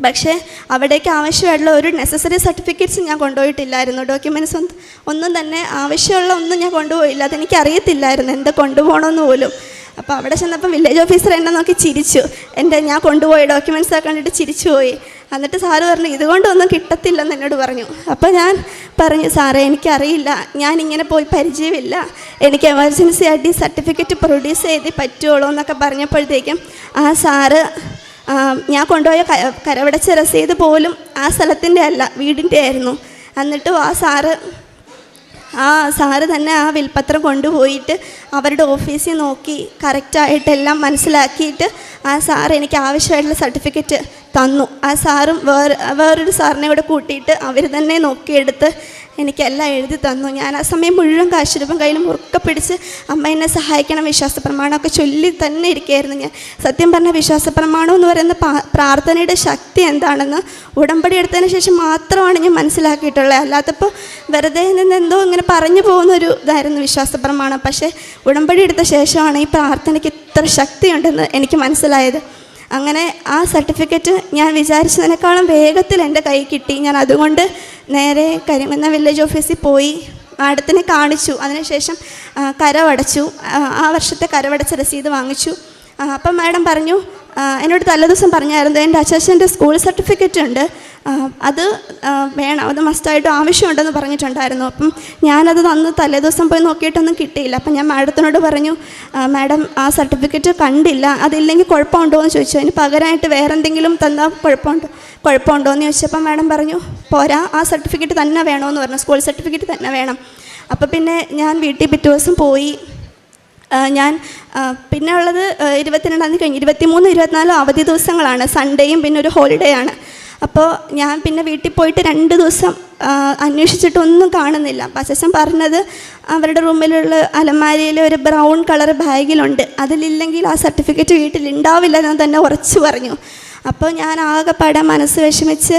പക്ഷേ അവിടേക്ക് ആവശ്യമായിട്ടുള്ള ഒരു നെസസറി സർട്ടിഫിക്കറ്റ്സ് ഞാൻ കൊണ്ടുപോയിട്ടില്ലായിരുന്നു. ഡോക്യുമെന്റ്സ് ഒന്നും ഒന്നും തന്നെ ആവശ്യമുള്ള ഒന്നും ഞാൻ കൊണ്ടുപോയില്ല. അതെനിക്ക് അറിയത്തില്ലായിരുന്നു എന്താ കൊണ്ടുപോകണമെന്ന് പോലും. അപ്പോൾ അവിടെ ചെന്നപ്പോൾ വില്ലേജ് ഓഫീസർ എന്നെ നോക്കി ചിരിച്ചു. എന്റെ ഞാൻ കൊണ്ടുപോയ? ഡോക്യുമെന്റ്സ് ഒക്കെ കണ്ടിട്ട് ചിരിച്ചു പോയി. എന്നിട്ട് സാറ് പറഞ്ഞു ഇതുകൊണ്ടൊന്നും കിട്ടത്തില്ലെന്ന് എന്നോട് പറഞ്ഞു. അപ്പോൾ ഞാൻ പറഞ്ഞു സാറേ എനിക്കറിയില്ല. ഞാൻ ഇങ്ങനെ പോയി പരിചയമില്ല. എനിക്ക് എമർജൻസി ആയിട്ട് ഈ സർട്ടിഫിക്കറ്റ് പ്രൊഡ്യൂസ് ചെയ്തേ പറ്റുള്ളൂ എന്നൊക്കെ പറഞ്ഞപ്പോഴത്തേക്കും ആ സാറ് ഞാൻ കൊണ്ടുപോയ കരവടച്ച രസീത് പോലും ആ സ്ഥലത്തിന്റെ അല്ല വീടിന്റെ ആയിരുന്നു. എന്നിട്ടും ആ സാറ് ആ സാറ് തന്നെ ആ വിൽപ്പത്രം കൊണ്ടുപോയിട്ട് അവരുടെ ഓഫീസിൽ നോക്കി കറക്റ്റായിട്ടെല്ലാം മനസ്സിലാക്കിയിട്ട് ആ സാറ് എനിക്ക് ആവശ്യമായിട്ടുള്ള സർട്ടിഫിക്കറ്റ് തന്നു. ആ സാറും വേറെ വേറൊരു സാറിനെ കൂടെ കൂട്ടിയിട്ട് അവർ തന്നെ നോക്കിയെടുത്ത് എനിക്കെല്ലാം എഴുതി തന്നു. ഞാൻ ആ സമയം മുഴുവൻ കാശുരൂപം കയ്യിൽ മുറുക്ക പിടിച്ച് അമ്മ എന്നെ സഹായിക്കണം വിശ്വാസ പ്രമാണമൊക്കെ ചൊല്ലി തന്നെ ഇരിക്കുകയായിരുന്നു ഞാൻ. സത്യം പറഞ്ഞ വിശ്വാസ പ്രമാണം എന്ന് പറയുന്ന പ്രാർത്ഥനയുടെ ശക്തി എന്താണെന്ന് ഉടമ്പടി എടുത്തതിന് ശേഷം മാത്രമാണ് ഞാൻ മനസ്സിലാക്കിയിട്ടുള്ളത്. അല്ലാത്തപ്പോൾ വെറുതെ നിന്ന് എന്തോ ഇങ്ങനെ പറഞ്ഞു പോകുന്ന ഒരു ഇതായിരുന്നു വിശ്വാസ പ്രമാണം. പക്ഷേ ഉടമ്പടി എടുത്ത ശേഷമാണ് ഈ പ്രാർത്ഥനയ്ക്ക് ഇത്ര ശക്തിയുണ്ടെന്ന് എനിക്ക് മനസ്സിലായത്. അങ്ങനെ ആ സർട്ടിഫിക്കറ്റ് ഞാൻ വിചാരിച്ചതിനേക്കാളും വേഗത്തിൽ എന്റെ കൈ കിട്ടി. ഞാൻ അതുകൊണ്ട് നേരെ കരിമന്ന വില്ലേജ് ഓഫീസിൽ പോയി മാഡത്തിനെ കാണിച്ചു. അതിനുശേഷം കരവടച്ചു. ആ, വർഷത്തെ കരവടച്ച രസീത് വാങ്ങിച്ചു. അപ്പം മാഡം പറഞ്ഞു എന്നോട് തലേദിവസം പറഞ്ഞായിരുന്നു എന്റെ അച്ചാച്ചന്റെ സ്കൂൾ സർട്ടിഫിക്കറ്റ് ഉണ്ട് അത് വേണം അത് മസ്റ്റായിട്ടും ആവശ്യമുണ്ടെന്ന് പറഞ്ഞിട്ടുണ്ടായിരുന്നു. അപ്പം ഞാനത് തന്ന് തലേദിവസം പോയി നോക്കിയിട്ടൊന്നും കിട്ടിയില്ല. അപ്പം ഞാൻ മാഡത്തിനോട് പറഞ്ഞു മാഡം ആ സർട്ടിഫിക്കറ്റ് കണ്ടില്ല അതില്ലെങ്കിൽ കുഴപ്പമുണ്ടോ എന്ന് ചോദിച്ചു. അതിന് പകരമായിട്ട് വേറെ എന്തെങ്കിലും തന്നാൽ കുഴപ്പമുണ്ടോ കുഴപ്പമുണ്ടോ എന്ന് ചോദിച്ചപ്പോൾ മാഡം പറഞ്ഞു പോരാ ആ സർട്ടിഫിക്കറ്റ് തന്നെ വേണമെന്ന് പറഞ്ഞു സ്കൂൾ സർട്ടിഫിക്കറ്റ് തന്നെ വേണം. അപ്പോൾ പിന്നെ ഞാൻ വീട്ടിൽ പിറ്റേ ദിവസം പോയി ഞാൻ പിന്നെ ഉള്ളത് ഇരുപത്തിരണ്ടാം തീയതി കഴിഞ്ഞ് ഇരുപത്തിമൂന്ന് ഇരുപത്തിനാലും അവധി ദിവസങ്ങളാണ്. സൺഡേയും പിന്നെ ഒരു ഹോളിഡേ ആണ്. അപ്പോൾ ഞാൻ പിന്നെ വീട്ടിൽ പോയിട്ട് രണ്ട് ദിവസം അന്വേഷിച്ചിട്ടൊന്നും കാണുന്നില്ല. അപ്പോൾ അച്ഛൻ പറഞ്ഞത് അവരുടെ റൂമിലുള്ള അലമാരിയിൽ ഒരു ബ്രൗൺ കളർ ബാഗിലുണ്ട്. അതിലില്ലെങ്കിൽ ആ സർട്ടിഫിക്കറ്റ് വീട്ടിൽ ഉണ്ടാവില്ല എന്ന് തന്നെ ഉറച്ചു പറഞ്ഞു. അപ്പോൾ ഞാൻ ആകെപ്പാടെ മനസ്സ് വിഷമിച്ച്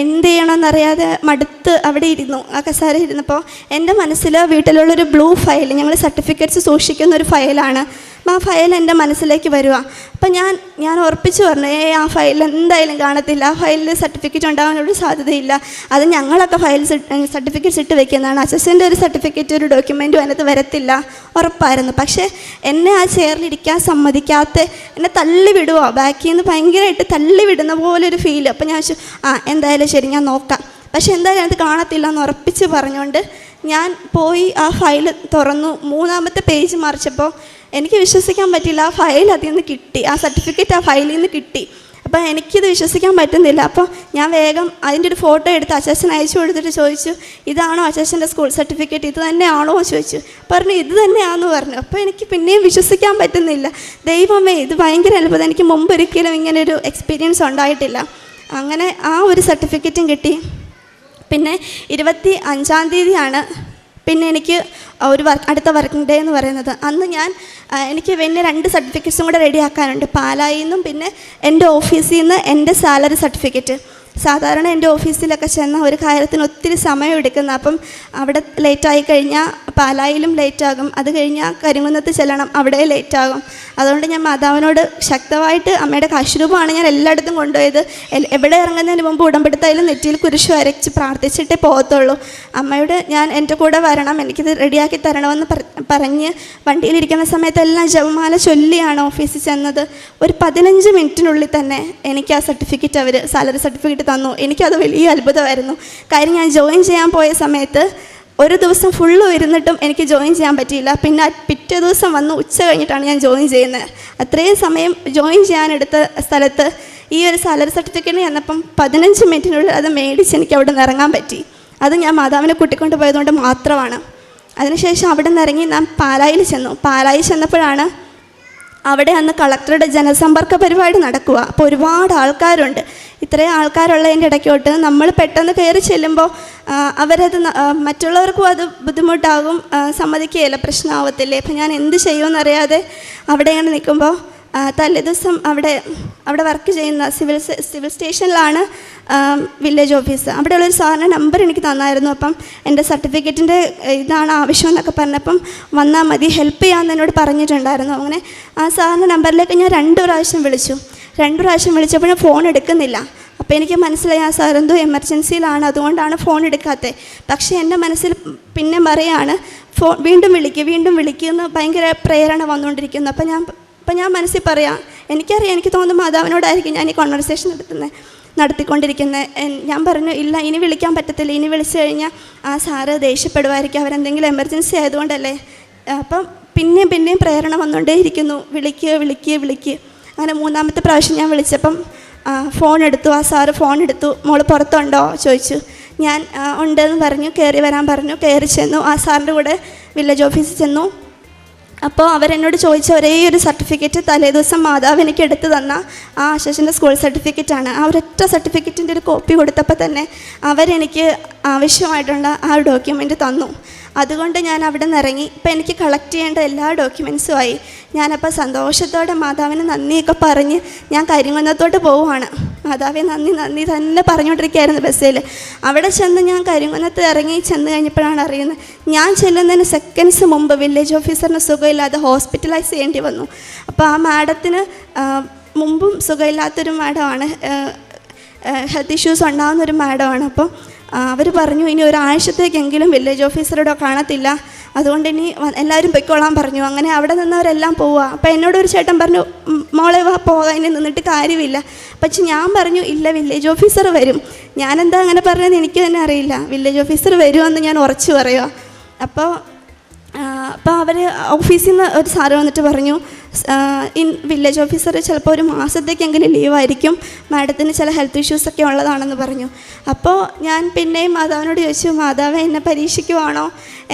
എന്ത് ചെയ്യണമെന്നറിയാതെ മടുത്ത് അവിടെ ഇരുന്നു. ആ കസാര ഇരുന്നപ്പോൾ എന്റെ മനസ്സിൽ വീട്ടിലുള്ളൊരു ബ്ലൂ ഫയൽ ഞങ്ങൾ സർട്ടിഫിക്കറ്റ്സ് സൂക്ഷിക്കുന്ന ഒരു ഫയലാണ്. ആ ഫയൽ എന്റെ മനസ്സിലേക്ക് വരുക അപ്പം ഞാൻ ഞാൻ ഉറപ്പിച്ച് പറഞ്ഞു ഏ ആ ഫയൽ എന്തായാലും കാണത്തില്ല. ആ ഫയലിൽ സർട്ടിഫിക്കറ്റ് ഉണ്ടാകാനൊരു സാധ്യതയില്ല. അത് ഞങ്ങളൊക്കെ ഫയൽ സർട്ടിഫിക്കറ്റ്സ് ഇട്ട് വെക്കുന്നതാണ്. അസിസ്റ്റന്റ് ഒരു സർട്ടിഫിക്കറ്റ് ഒരു ഡോക്യുമെന്റും അതിനകത്ത് വരത്തില്ല. ഉറപ്പായിരുന്നു. പക്ഷേ എന്നെ ആ ചെയറിലിരിക്കാൻ സമ്മതിക്കാത്ത എന്നെ തള്ളി വിടുവോ? ബാക്കിൽ നിന്ന് ഭയങ്കരമായിട്ട് തള്ളി വിടുന്ന പോലെ ഒരു ഫീൽ അപ്പം ഞാൻ ആ എന്തായാലും ശരി ഞാൻ നോക്കാം. പക്ഷെ എന്തായാലും അത് കാണത്തില്ല എന്ന് ഉറപ്പിച്ച് പറഞ്ഞുകൊണ്ട് ഞാൻ പോയി ആ ഫയൽ തുറന്നു. മൂന്നാമത്തെ പേജ് മറിച്ചപ്പോൾ എനിക്ക് വിശ്വസിക്കാൻ പറ്റില്ല. ആ ഫയൽ അതിൽ നിന്ന് കിട്ടി. ആ സർട്ടിഫിക്കറ്റ് ആ ഫയലിൽ നിന്ന് കിട്ടി. അപ്പോൾ എനിക്കിത് വിശ്വസിക്കാൻ പറ്റുന്നില്ല. അപ്പോൾ ഞാൻ വേഗം അതിന്റെ ഒരു ഫോട്ടോ എടുത്ത് അച്ചാച്ചൻ അയച്ചു കൊടുത്തിട്ട് ചോദിച്ചു ഇതാണോ അച്ചാച്ചന്റെ സ്കൂൾ സർട്ടിഫിക്കറ്റ് ഇത് തന്നെയാണോ? ചോദിച്ചു. പറഞ്ഞു ഇത് തന്നെയാണെന്ന് പറഞ്ഞു. അപ്പോൾ എനിക്ക് പിന്നെയും വിശ്വസിക്കാൻ പറ്റുന്നില്ല. ദൈവമേ ഇത് ഭയങ്കര അത്ഭുതം. എനിക്ക് മുമ്പ് ഒരിക്കലും ഇങ്ങനെ ഒരു എക്സ്പീരിയൻസ് ഉണ്ടായിട്ടില്ല. അങ്ങനെ ആ ഒരു സർട്ടിഫിക്കറ്റും കിട്ടി. പിന്നെ ഇരുപത്തി അഞ്ചാം തീയതിയാണ് പിന്നെ എനിക്ക് ഒരു വർക്ക് അടുത്ത വർക്കിംഗ് ഡേ എന്ന് പറയുന്നത് അന്ന് ഞാൻ എനിക്ക് പിന്നെ രണ്ട് സർട്ടിഫിക്കറ്റ്സും കൂടെ റെഡിയാക്കാനുണ്ട് പാലായിൽ നിന്നും പിന്നെ എന്റെ ഓഫീസിൽ നിന്ന് എന്റെ സാലറി സർട്ടിഫിക്കറ്റ് സാധാരണ എന്റെ ഓഫീസിലൊക്കെ ചെന്ന ഒരു കാര്യത്തിന് ഒത്തിരി സമയം എടുക്കുന്ന അപ്പം അവിടെ ലേറ്റായി കഴിഞ്ഞാൽ പാലായിലും ലേറ്റാകും. അത് കഴിഞ്ഞാൽ കരിങ്കുന്നത്ത് ചെല്ലണം അവിടെ ലേറ്റാകും. അതുകൊണ്ട് ഞാൻ മാതാവിനോട് ശക്തമായിട്ട് അമ്മയുടെ കാശുരൂപമാണ് ഞാൻ എല്ലായിടത്തും കൊണ്ടുപോയത്. എവിടെ ഇറങ്ങുന്നതിന് മുമ്പ് ഉടമ്പെടുത്തായാലും നെറ്റിയിൽ കുരിശ് വരച്ച് പ്രാർത്ഥിച്ചിട്ടേ പോകത്തുള്ളൂ. അമ്മയോട് ഞാൻ എന്റെ കൂടെ വരണം എനിക്കിത് റെഡിയാക്കി തരണമെന്ന് പറ- പറഞ്ഞ് വണ്ടിയിലിരിക്കുന്ന സമയത്തെല്ലാം ജപമാല ചൊല്ലിയാണ് ഓഫീസിൽ ചെന്നത്. ഒരു പതിനഞ്ച് മിനിറ്റിനുള്ളിൽ തന്നെ എനിക്ക് ആ സർട്ടിഫിക്കറ്റ് അവർ സാലറി സർട്ടിഫിക്കറ്റ് തന്നു. എനിക്കത് വലിയ അത്ഭുതമായിരുന്നു. കാര്യം ഞാൻ ജോയിൻ ചെയ്യാൻ പോയ സമയത്ത് ഒരു ദിവസം ഫുള്ളും ഇരുന്നിട്ടും എനിക്ക് ജോയിൻ ചെയ്യാൻ പറ്റിയില്ല. പിന്നെ പിറ്റേ ദിവസം വന്ന് ഉച്ച കഴിഞ്ഞിട്ടാണ് ഞാൻ ജോയിൻ ചെയ്യുന്നത്. അത്രയും സമയം ജോയിൻ ചെയ്യാനെടുത്ത സ്ഥലത്ത് ഈ ഒരു സാലറി സർട്ടിഫിക്കറ്റ് ചെന്നപ്പം പതിനഞ്ച് മിനിറ്റിനുള്ളിൽ അത് മേടിച്ച് എനിക്ക് അവിടെ നിന്ന് ഇറങ്ങാൻ പറ്റി. അത് ഞാൻ മാതാവിനെ കൂട്ടിക്കൊണ്ട് പോയതുകൊണ്ട് മാത്രമാണ്. അതിനുശേഷം അവിടെ നിന്ന് ഇറങ്ങി നാം പാലായിൽ ചെന്നു. പാലായിൽ ചെന്നപ്പോഴാണ് അവിടെ അന്ന് കളക്ടറുടെ ജനസമ്പർക്ക പരിപാടി നടക്കുക. അപ്പോൾ ഒരുപാട് ആൾക്കാരുണ്ട്. ഇത്രയും ആൾക്കാരുള്ളതിന്റെ ഇടയ്ക്കോട്ട് നമ്മൾ പെട്ടെന്ന് കയറി ചെല്ലുമ്പോൾ അവരത് മറ്റുള്ളവർക്കും അത് ബുദ്ധിമുട്ടാകും സമ്മതിക്കുകയില്ല പ്രശ്നമാവത്തില്ലേ? അപ്പം ഞാൻ എന്ത് ചെയ്യുമെന്നറിയാതെ അവിടെ ഇങ്ങനെ നിൽക്കുമ്പോൾ തലേദിവസം അവിടെ അവിടെ വർക്ക് ചെയ്യുന്ന സിവിൽ സിവിൽ സ്റ്റേഷനിലാണ് വില്ലേജ് ഓഫീസ് അവിടെയുള്ളൊരു സാറിന്റെ നമ്പർ എനിക്ക് തന്നായിരുന്നു. അപ്പം എന്റെ സർട്ടിഫിക്കറ്റിന്റെ ഇതാണ് ആവശ്യം എന്നൊക്കെ പറഞ്ഞപ്പം വന്നാൽ മതി ഹെൽപ്പ് ചെയ്യാമെന്ന് എന്നോട് പറഞ്ഞിട്ടുണ്ടായിരുന്നു. അങ്ങനെ ആ സാറിന്റെ നമ്പറിലേക്ക് ഞാൻ രണ്ട് പ്രാവശ്യം വിളിച്ചു. രണ്ട് പ്രാവശ്യം വിളിച്ചപ്പോഴും ഫോൺ എടുക്കുന്നില്ല. അപ്പോൾ എനിക്ക് മനസ്സിലായി ആ സാർ എന്തോ എമർജൻസിയിലാണ് അതുകൊണ്ടാണ് ഫോൺ എടുക്കാത്തത് പക്ഷേ എന്റെ മനസ്സിൽ പിന്നെ പറയാണ് ഫോൺ വീണ്ടും വിളിക്കുക വീണ്ടും വിളിക്കുക എന്ന് ഭയങ്കര പ്രേരണ വന്നുകൊണ്ടിരിക്കുന്നു. അപ്പോൾ ഞാൻ അപ്പം ഞാൻ മനസ്സിൽ പറയാം എനിക്കറിയാം എനിക്ക് തോന്നുന്നു മാതാവിനോടായിരിക്കും ഞാൻ ഈ കോൺവെർസേഷൻ നടത്തുന്നത് നടത്തിക്കൊണ്ടിരിക്കുന്നത് ഞാൻ പറഞ്ഞു ഇല്ല ഇനി വിളിക്കാൻ പറ്റത്തില്ല. ഇനി വിളിച്ചു കഴിഞ്ഞാൽ ആ സാറ് ദേഷ്യപ്പെടുമായിരിക്കും അവരെന്തെങ്കിലും എമർജൻസി ആയതുകൊണ്ടല്ലേ. അപ്പം പിന്നെയും പിന്നെയും പ്രേരണ വന്നുകൊണ്ടേ ഇരിക്കുന്നു വിളിക്കുക വിളിക്കുക വിളിക്കുക അങ്ങനെ മൂന്നാമത്തെ പ്രാവശ്യം ഞാൻ വിളിച്ചപ്പം ഫോൺ എടുത്തു. ആ സാറ് ഫോൺ എടുത്തു. മോൾ പുറത്തുണ്ടോ? ചോദിച്ചു. ഞാൻ ഉണ്ടെന്ന് പറഞ്ഞു. കയറി വരാൻ പറഞ്ഞു. കയറി ചെന്നു. ആ സാറിന്റെ കൂടെ വില്ലേജ് ഓഫീസിൽ ചെന്നു. അപ്പോൾ അവരെന്നോട് ചോദിച്ച ഒരേ ഒരു സർട്ടിഫിക്കറ്റ് തലേദിവസം മാതാവ് എനിക്ക് എടുത്തു തന്ന ആ ആശേഷന്റെ സ്കൂൾ സർട്ടിഫിക്കറ്റാണ്. ആ ഒരൊറ്റ സർട്ടിഫിക്കറ്റിന്റെ ഒരു കോപ്പി കൊടുത്തപ്പോൾ തന്നെ അവരെനിക്ക് ആവശ്യമായിട്ടുള്ള ആ ഡോക്യുമെന്റ് തന്നു. അതുകൊണ്ട് ഞാൻ അവിടെ നിന്ന് ഇറങ്ങി ഇപ്പം എനിക്ക് കളക്ട് ചെയ്യേണ്ട എല്ലാ ഡോക്യുമെൻസും ആയി. ഞാനപ്പോൾ സന്തോഷത്തോടെ മാതാവിന് നന്ദിയൊക്കെ പറഞ്ഞ് ഞാൻ കരിങ്കുന്നത്തോട്ട് പോവുകയാണ്. മാതാവെ നന്ദി നന്ദി. തന്നെ പറഞ്ഞുകൊണ്ടിരിക്കുകയായിരുന്നു ബസ്സിൽ. അവിടെ ചെന്ന് ഞാൻ കരിങ്കുന്നത്ത് ഇറങ്ങി ചെന്ന് കഴിഞ്ഞപ്പോഴാണ് അറിയുന്നത് ഞാൻ ചെല്ലുന്നതിന് സെക്കൻഡ്സ് മുമ്പ് വില്ലേജ് ഓഫീസറിന് സുഖമില്ലാതെ ഹോസ്പിറ്റലൈസ് ചെയ്യേണ്ടി വന്നു. അപ്പോൾ ആ മാഡത്തിന് മുമ്പും സുഖമില്ലാത്തൊരു മാഡമാണ് ഹെൽത്ത് ഇഷ്യൂസ് ഉണ്ടാകുന്നൊരു മാഡമാണ്. അപ്പോൾ അവർ പറഞ്ഞു ഇനി ഒരാഴ്ചത്തേക്കെങ്കിലും വില്ലേജ് ഓഫീസറുടെ കാണത്തില്ല. അതുകൊണ്ട് ഇനി എല്ലാവരും പൊയ്ക്കോളാൻ പറഞ്ഞു. അങ്ങനെ അവിടെ നിന്നവരെല്ലാം പോവുക. അപ്പം എന്നോട് ഒരു ചേട്ടൻ പറഞ്ഞു "ഉം, മോളെ വാ പോകാൻ നിന്നിട്ട് കാര്യമില്ല. പക്ഷെ ഞാൻ പറഞ്ഞു ഇല്ല വില്ലേജ് ഓഫീസർ വരും. ഞാനെന്താ അങ്ങനെ പറഞ്ഞതെന്ന് എനിക്ക് തന്നെ അറിയില്ല. വില്ലേജ് ഓഫീസർ വരുമെന്ന് ഞാൻ ഉറച്ചു പറയുക അപ്പോൾ അപ്പോൾ അവർ ഓഫീസിൽ നിന്ന് ഒരു സാറ് വന്നിട്ട് പറഞ്ഞു ഇൻ വില്ലേജ് ഓഫീസർ ചിലപ്പോൾ ഒരു മാസത്തേക്കെങ്കിലും ലീവായിരിക്കും മാഡത്തിന് ചില ഹെൽത്ത് ഇഷ്യൂസൊക്കെ ഉള്ളതാണെന്ന് പറഞ്ഞു. അപ്പോൾ ഞാൻ പിന്നെയും മാതാവിനോട് ചോദിച്ചു മാതാവ് എന്നെ പരീക്ഷിക്കുവാണോ?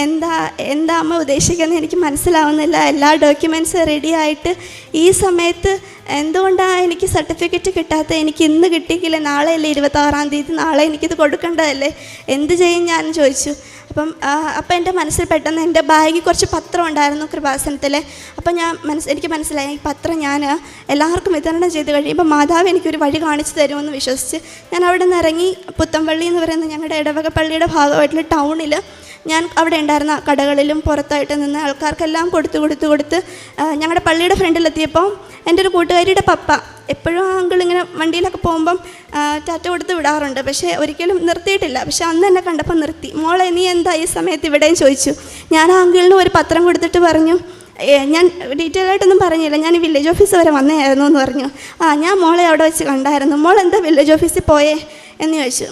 എന്താ എന്താ അമ്മ ഉദ്ദേശിക്കുന്നത് എനിക്ക് മനസ്സിലാവുന്നില്ല. എല്ലാ ഡോക്യുമെന്റ്സ് റെഡി ആയിട്ട് ഈ സമയത്ത് എന്തുകൊണ്ടാണ് എനിക്ക് സർട്ടിഫിക്കറ്റ് കിട്ടാത്ത? എനിക്ക് ഇന്ന് കിട്ടിയില്ല നാളെ അല്ലേ ഇരുപത്താറാം തീയതി? നാളെ എനിക്കിത് കൊടുക്കേണ്ടതല്ലേ? എന്ത് ചെയ്യും? ഞാൻ ചോദിച്ചു. അപ്പം അപ്പം എന്റെ മനസ്സിൽ പെട്ടെന്ന് എന്റെ ബാഗിൽ കുറച്ച് പത്രം ഉണ്ടായിരുന്നു കൃപാസനത്തിൽ അപ്പം ഞാൻ മനസ്സ് എനിക്ക് മനസ്സിലായി ഈ പത്രം ഞാൻ എല്ലാവർക്കും വിതരണം ചെയ്ത് കഴിയുമ്പോൾ മാതാവ് എനിക്കൊരു വഴി കാണിച്ചു തരുമെന്ന് വിശ്വസിച്ച് ഞാൻ അവിടെ നിന്ന് ഇറങ്ങി പുത്തംപള്ളി എന്ന് പറയുന്ന ഞങ്ങളുടെ ഇടവക പള്ളിയുടെ ഭാഗമായിട്ടുള്ള ടൗണിൽ ഞാൻ അവിടെ ഉണ്ടായിരുന്ന കടകളിലും പുറത്തായിട്ട് നിന്ന് ആൾക്കാർക്കെല്ലാം കൊടുത്ത് കൊടുത്ത് കൊടുത്ത് ഞങ്ങളുടെ പള്ളിയുടെ ഫ്രണ്ടിലെത്തിയപ്പോൾ എന്റെ ഒരു കൂട്ടുകാരിയുടെ പപ്പ എപ്പോഴും ആ അങ്കിൾ ഇങ്ങനെ വണ്ടിയിലൊക്കെ പോകുമ്പം ടാറ്റ കൊടുത്ത് വിടാറുണ്ട്. പക്ഷേ ഒരിക്കലും നിർത്തിയിട്ടില്ല. പക്ഷേ അന്ന് എന്നെ കണ്ടപ്പോൾ നിർത്തി. മോളെ നീ എന്താ ഈ സമയത്ത് ഇവിടെയും ചോദിച്ചു? ഞാൻ ആ അങ്കിളിന് ഒരു പത്രം കൊടുത്തിട്ട് പറഞ്ഞു ഞാൻ ഡീറ്റെയിൽ ആയിട്ടൊന്നും പറഞ്ഞില്ല. ഞാൻ വില്ലേജ് ഓഫീസ് വരെ വന്നതായിരുന്നു എന്ന് പറഞ്ഞു. ആ ഞാൻ മോളെ അവിടെ വെച്ച് കണ്ടായിരുന്നു. മോൾ എന്താ വില്ലേജ് ഓഫീസിൽ പോയേ? എന്ന് ചോദിച്ചു.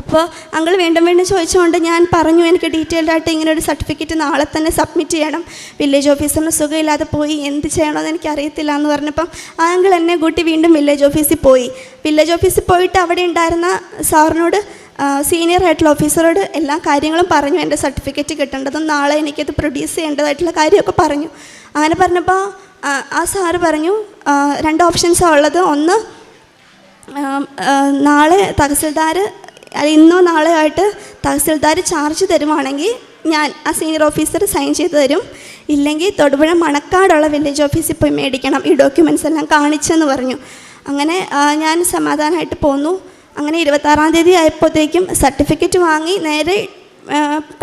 അപ്പോൾ അങ്കിൾ വീണ്ടും വീണ്ടും ചോദിച്ചുകൊണ്ട് ഞാൻ പറഞ്ഞു എനിക്ക് ഡീറ്റെയിൽഡ് ആയിട്ട് ഇങ്ങനെ ഒരു സർട്ടിഫിക്കറ്റ് നാളെ തന്നെ സബ്മിറ്റ് ചെയ്യണം. വില്ലേജ് ഓഫീസറിന് സുഖമില്ലാതെ പോയി. എന്ത് ചെയ്യണമെന്ന് എനിക്ക് അറിയത്തില്ല എന്ന് പറഞ്ഞപ്പം ആ അങ്കിൾ എന്നെ കൂട്ടി വീണ്ടും വില്ലേജ് ഓഫീസിൽ പോയി. വില്ലേജ് ഓഫീസിൽ പോയിട്ട് അവിടെ ഉണ്ടായിരുന്ന സാറിനോട് സീനിയർ ആയിട്ടുള്ള ഓഫീസറോട് എല്ലാ കാര്യങ്ങളും പറഞ്ഞു. എന്റെ സർട്ടിഫിക്കറ്റ് കിട്ടേണ്ടതും നാളെ എനിക്കത് പ്രൊഡ്യൂസ് ചെയ്യേണ്ടതായിട്ടുള്ള കാര്യമൊക്കെ പറഞ്ഞു. അങ്ങനെ പറഞ്ഞപ്പോൾ ആ, സാറ് പറഞ്ഞു രണ്ട് ഓപ്ഷൻസാണ് ഉള്ളത്. ഒന്ന് നാളെ തഹസിൽദാർ അത് ഇന്നോ നാളെ ആയിട്ട് തഹസിൽദാർ ചാർജ് തരുവാണെങ്കിൽ ഞാൻ ആ സീനിയർ ഓഫീസർ സൈൻ ചെയ്ത് തരും. ഇല്ലെങ്കിൽ തൊടുപുഴ മണക്കാടുള്ള വില്ലേജ് ഓഫീസിൽ പോയി മേടിക്കണം. ഈ ഡോക്യുമെന്റ്സ് എല്ലാം കാണിച്ചെന്ന് പറഞ്ഞു. അങ്ങനെ ഞാൻ സമാധാനമായിട്ട് പോന്നു. അങ്ങനെ ഇരുപത്താറാം തീയതി ആയപ്പോഴത്തേക്കും സർട്ടിഫിക്കറ്റ് വാങ്ങി നേരെ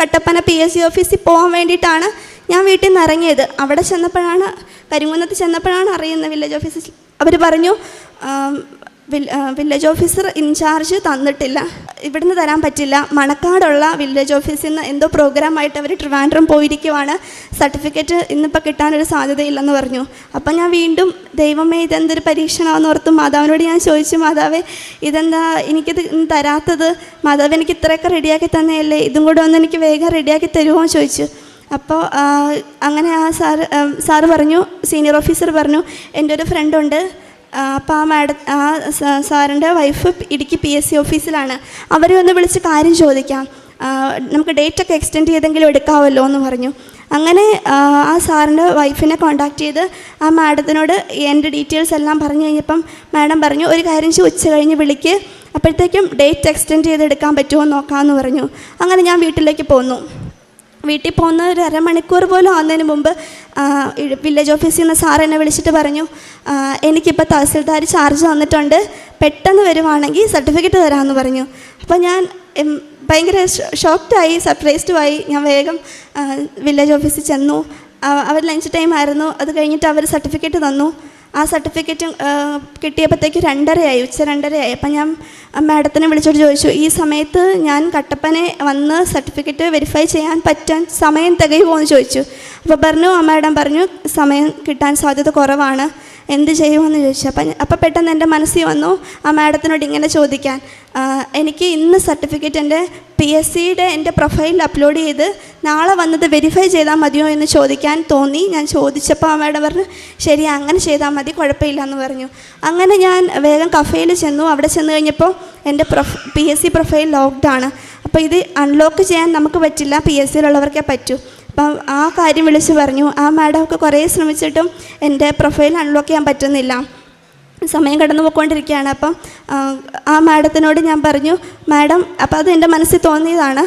കട്ടപ്പന പി എസ് സി ഓഫീസിൽ പോകാൻ വേണ്ടിയിട്ടാണ് ഞാൻ വീട്ടിൽ നിന്ന് ഇറങ്ങിയത്. അവിടെ ചെന്നപ്പോഴാണ് കരിങ്കുന്നത്ത് ചെന്നപ്പോഴാണ് അറിയുന്നത് വില്ലേജ് ഓഫീസിൽ അവർ പറഞ്ഞു വില്ലേജ് ഓഫീസർ ഇൻചാർജ് തന്നിട്ടില്ല. ഇവിടുന്ന് തരാൻ പറ്റില്ല. മണക്കാടുള്ള വില്ലേജ് ഓഫീസിൽ നിന്ന് എന്തോ പ്രോഗ്രാമായിട്ട് അവർ ട്രിവാൻഡ്രം പോയിരിക്കുവാണ്. സർട്ടിഫിക്കറ്റ് ഇന്നിപ്പോൾ കിട്ടാനൊരു സാധ്യതയില്ലെന്ന് പറഞ്ഞു. അപ്പം ഞാൻ വീണ്ടും ദൈവമേ ഇതെന്തൊരു പരീക്ഷണമാണെന്ന് ഓർത്ത് മാതാവിനോട് ഞാൻ ചോദിച്ചു മാതാവേ ഇതെന്താ എനിക്കിത് തരാത്തത്? മാതാവ് എനിക്ക് ഇത്രയൊക്കെ റെഡിയാക്കി തന്നെയല്ലേ? ഇതും കൂടെ ഒന്ന് എനിക്ക് വേഗം റെഡിയാക്കി തരുമോ? ചോദിച്ചു. അപ്പോൾ അങ്ങനെ ആ സാറ് സാറ് പറഞ്ഞു സീനിയർ ഓഫീസർ പറഞ്ഞു എന്റെ ഒരു ഫ്രണ്ടുണ്ട് അപ്പോൾ ആ മാഡം ആ സാറിന്റെ wife Idukki P S C ഓഫീസിലാണ്. അവരെ ഒന്ന് വിളിച്ച് കാര്യം ചോദിക്കാം. നമുക്ക് ഡേറ്റ് ഒക്കെ എക്സ്റ്റെൻഡ് ചെയ്തെങ്കിലും എടുക്കാമല്ലോ എന്ന് പറഞ്ഞു. അങ്ങനെ ആ, സാറിന്റെ വൈഫിനെ കോൺടാക്ട് ചെയ്ത് ആ മാഡത്തിനോട് എന്റെ ഡീറ്റെയിൽസ് എല്ലാം പറഞ്ഞു കഴിഞ്ഞപ്പം മാഡം പറഞ്ഞു ഒരു കാര്യം ചോദിച്ചു ഉച്ച കഴിഞ്ഞ് വിളിക്ക്. അപ്പോഴത്തേക്കും ഡേറ്റ് എക്സ്റ്റെൻഡ് ചെയ്തെടുക്കാൻ പറ്റുമോ നോക്കാമെന്ന് പറഞ്ഞു. അങ്ങനെ ഞാൻ വീട്ടിലേക്ക് പോന്നു. വീട്ടിൽ പോകുന്ന ഒരു അരമണിക്കൂർ പോലും ആവുന്നതിന് മുമ്പ് വില്ലേജ് ഓഫീസിൽ നിന്ന് സാർ എന്നെ വിളിച്ചിട്ട് പറഞ്ഞു എനിക്കിപ്പോൾ തഹസിൽദാർ ചാർജ് തന്നിട്ടുണ്ട് പെട്ടെന്ന് വരുവാണെങ്കിൽ സർട്ടിഫിക്കറ്റ് തരാമെന്ന് പറഞ്ഞു. അപ്പോൾ ഞാൻ ഭയങ്കര ഷോക്ക്ഡായി സർപ്രൈസ്ഡുമായി ഞാൻ വേഗം വില്ലേജ് ഓഫീസിൽ ചെന്നു. അവർ ലഞ്ച് ടൈം ആയിരുന്നു. അത് കഴിഞ്ഞിട്ട് അവർ സർട്ടിഫിക്കറ്റ് തന്നു. ആ സർട്ടിഫിക്കറ്റ് കിട്ടിയപ്പോഴത്തേക്ക് രണ്ടരയായി ഉച്ച രണ്ടരയായി. അപ്പം ഞാൻ മാഡത്തിനെ വിളിച്ചോട്ട് ചോദിച്ചു ഈ സമയത്ത് ഞാൻ കട്ടപ്പനെ വന്ന് സർട്ടിഫിക്കറ്റ് വെരിഫൈ ചെയ്യാൻ പറ്റാൻ സമയം തികയുമോ എന്ന് ചോദിച്ചു. അപ്പോൾ പറഞ്ഞു ആ മാഡം പറഞ്ഞു സമയം കിട്ടാൻ സാധ്യത കുറവാണ് എന്ത് ചെയ്യുമെന്ന് ചോദിച്ചു. അപ്പം അപ്പം പെട്ടെന്ന് എന്റെ മനസ്സിൽ വന്നു ആ മാഡത്തിനോട് ഇങ്ങനെ ചോദിക്കാൻ. എനിക്ക് ഇന്ന് സർട്ടിഫിക്കറ്റ് എന്റെ പി എസ് സിയുടെ എന്റെ പ്രൊഫൈലിൽ അപ്ലോഡ് ചെയ്ത് നാളെ വന്നത് വെരിഫൈ ചെയ്താൽ മതിയോ എന്ന് ചോദിക്കാൻ തോന്നി. ഞാൻ ചോദിച്ചപ്പോൾ ആ മാഡം പറഞ്ഞു ശരി അങ്ങനെ ചെയ്താൽ മതി കുഴപ്പമില്ല എന്ന് പറഞ്ഞു. അങ്ങനെ ഞാൻ വേഗം കഫേയിൽ ചെന്നു. അവിടെ ചെന്ന് കഴിഞ്ഞപ്പോൾ എന്റെ prof P S C profile ലോക്ക്ഡാണ് അപ്പോൾ ഇത് അൺലോക്ക് ചെയ്യാൻ നമുക്ക് പറ്റില്ല. പി എസ് സിയിലുള്ളവർക്കേ പറ്റൂ. അപ്പം ആ കാര്യം വിളിച്ച് പറഞ്ഞു. ആ മാഡം ഒക്കെ കുറേ ശ്രമിച്ചിട്ടും എന്റെ പ്രൊഫൈൽ അൺലോക്ക് ചെയ്യാൻ പറ്റുന്നില്ല. സമയം കടന്നു പോയിക്കൊണ്ടിരിക്കുകയാണ് അപ്പം ആ, മാഡത്തിനോട് ഞാൻ പറഞ്ഞു മാഡം അപ്പോൾ അത് എന്റെ മനസ്സിൽ തോന്നിയതാണ്.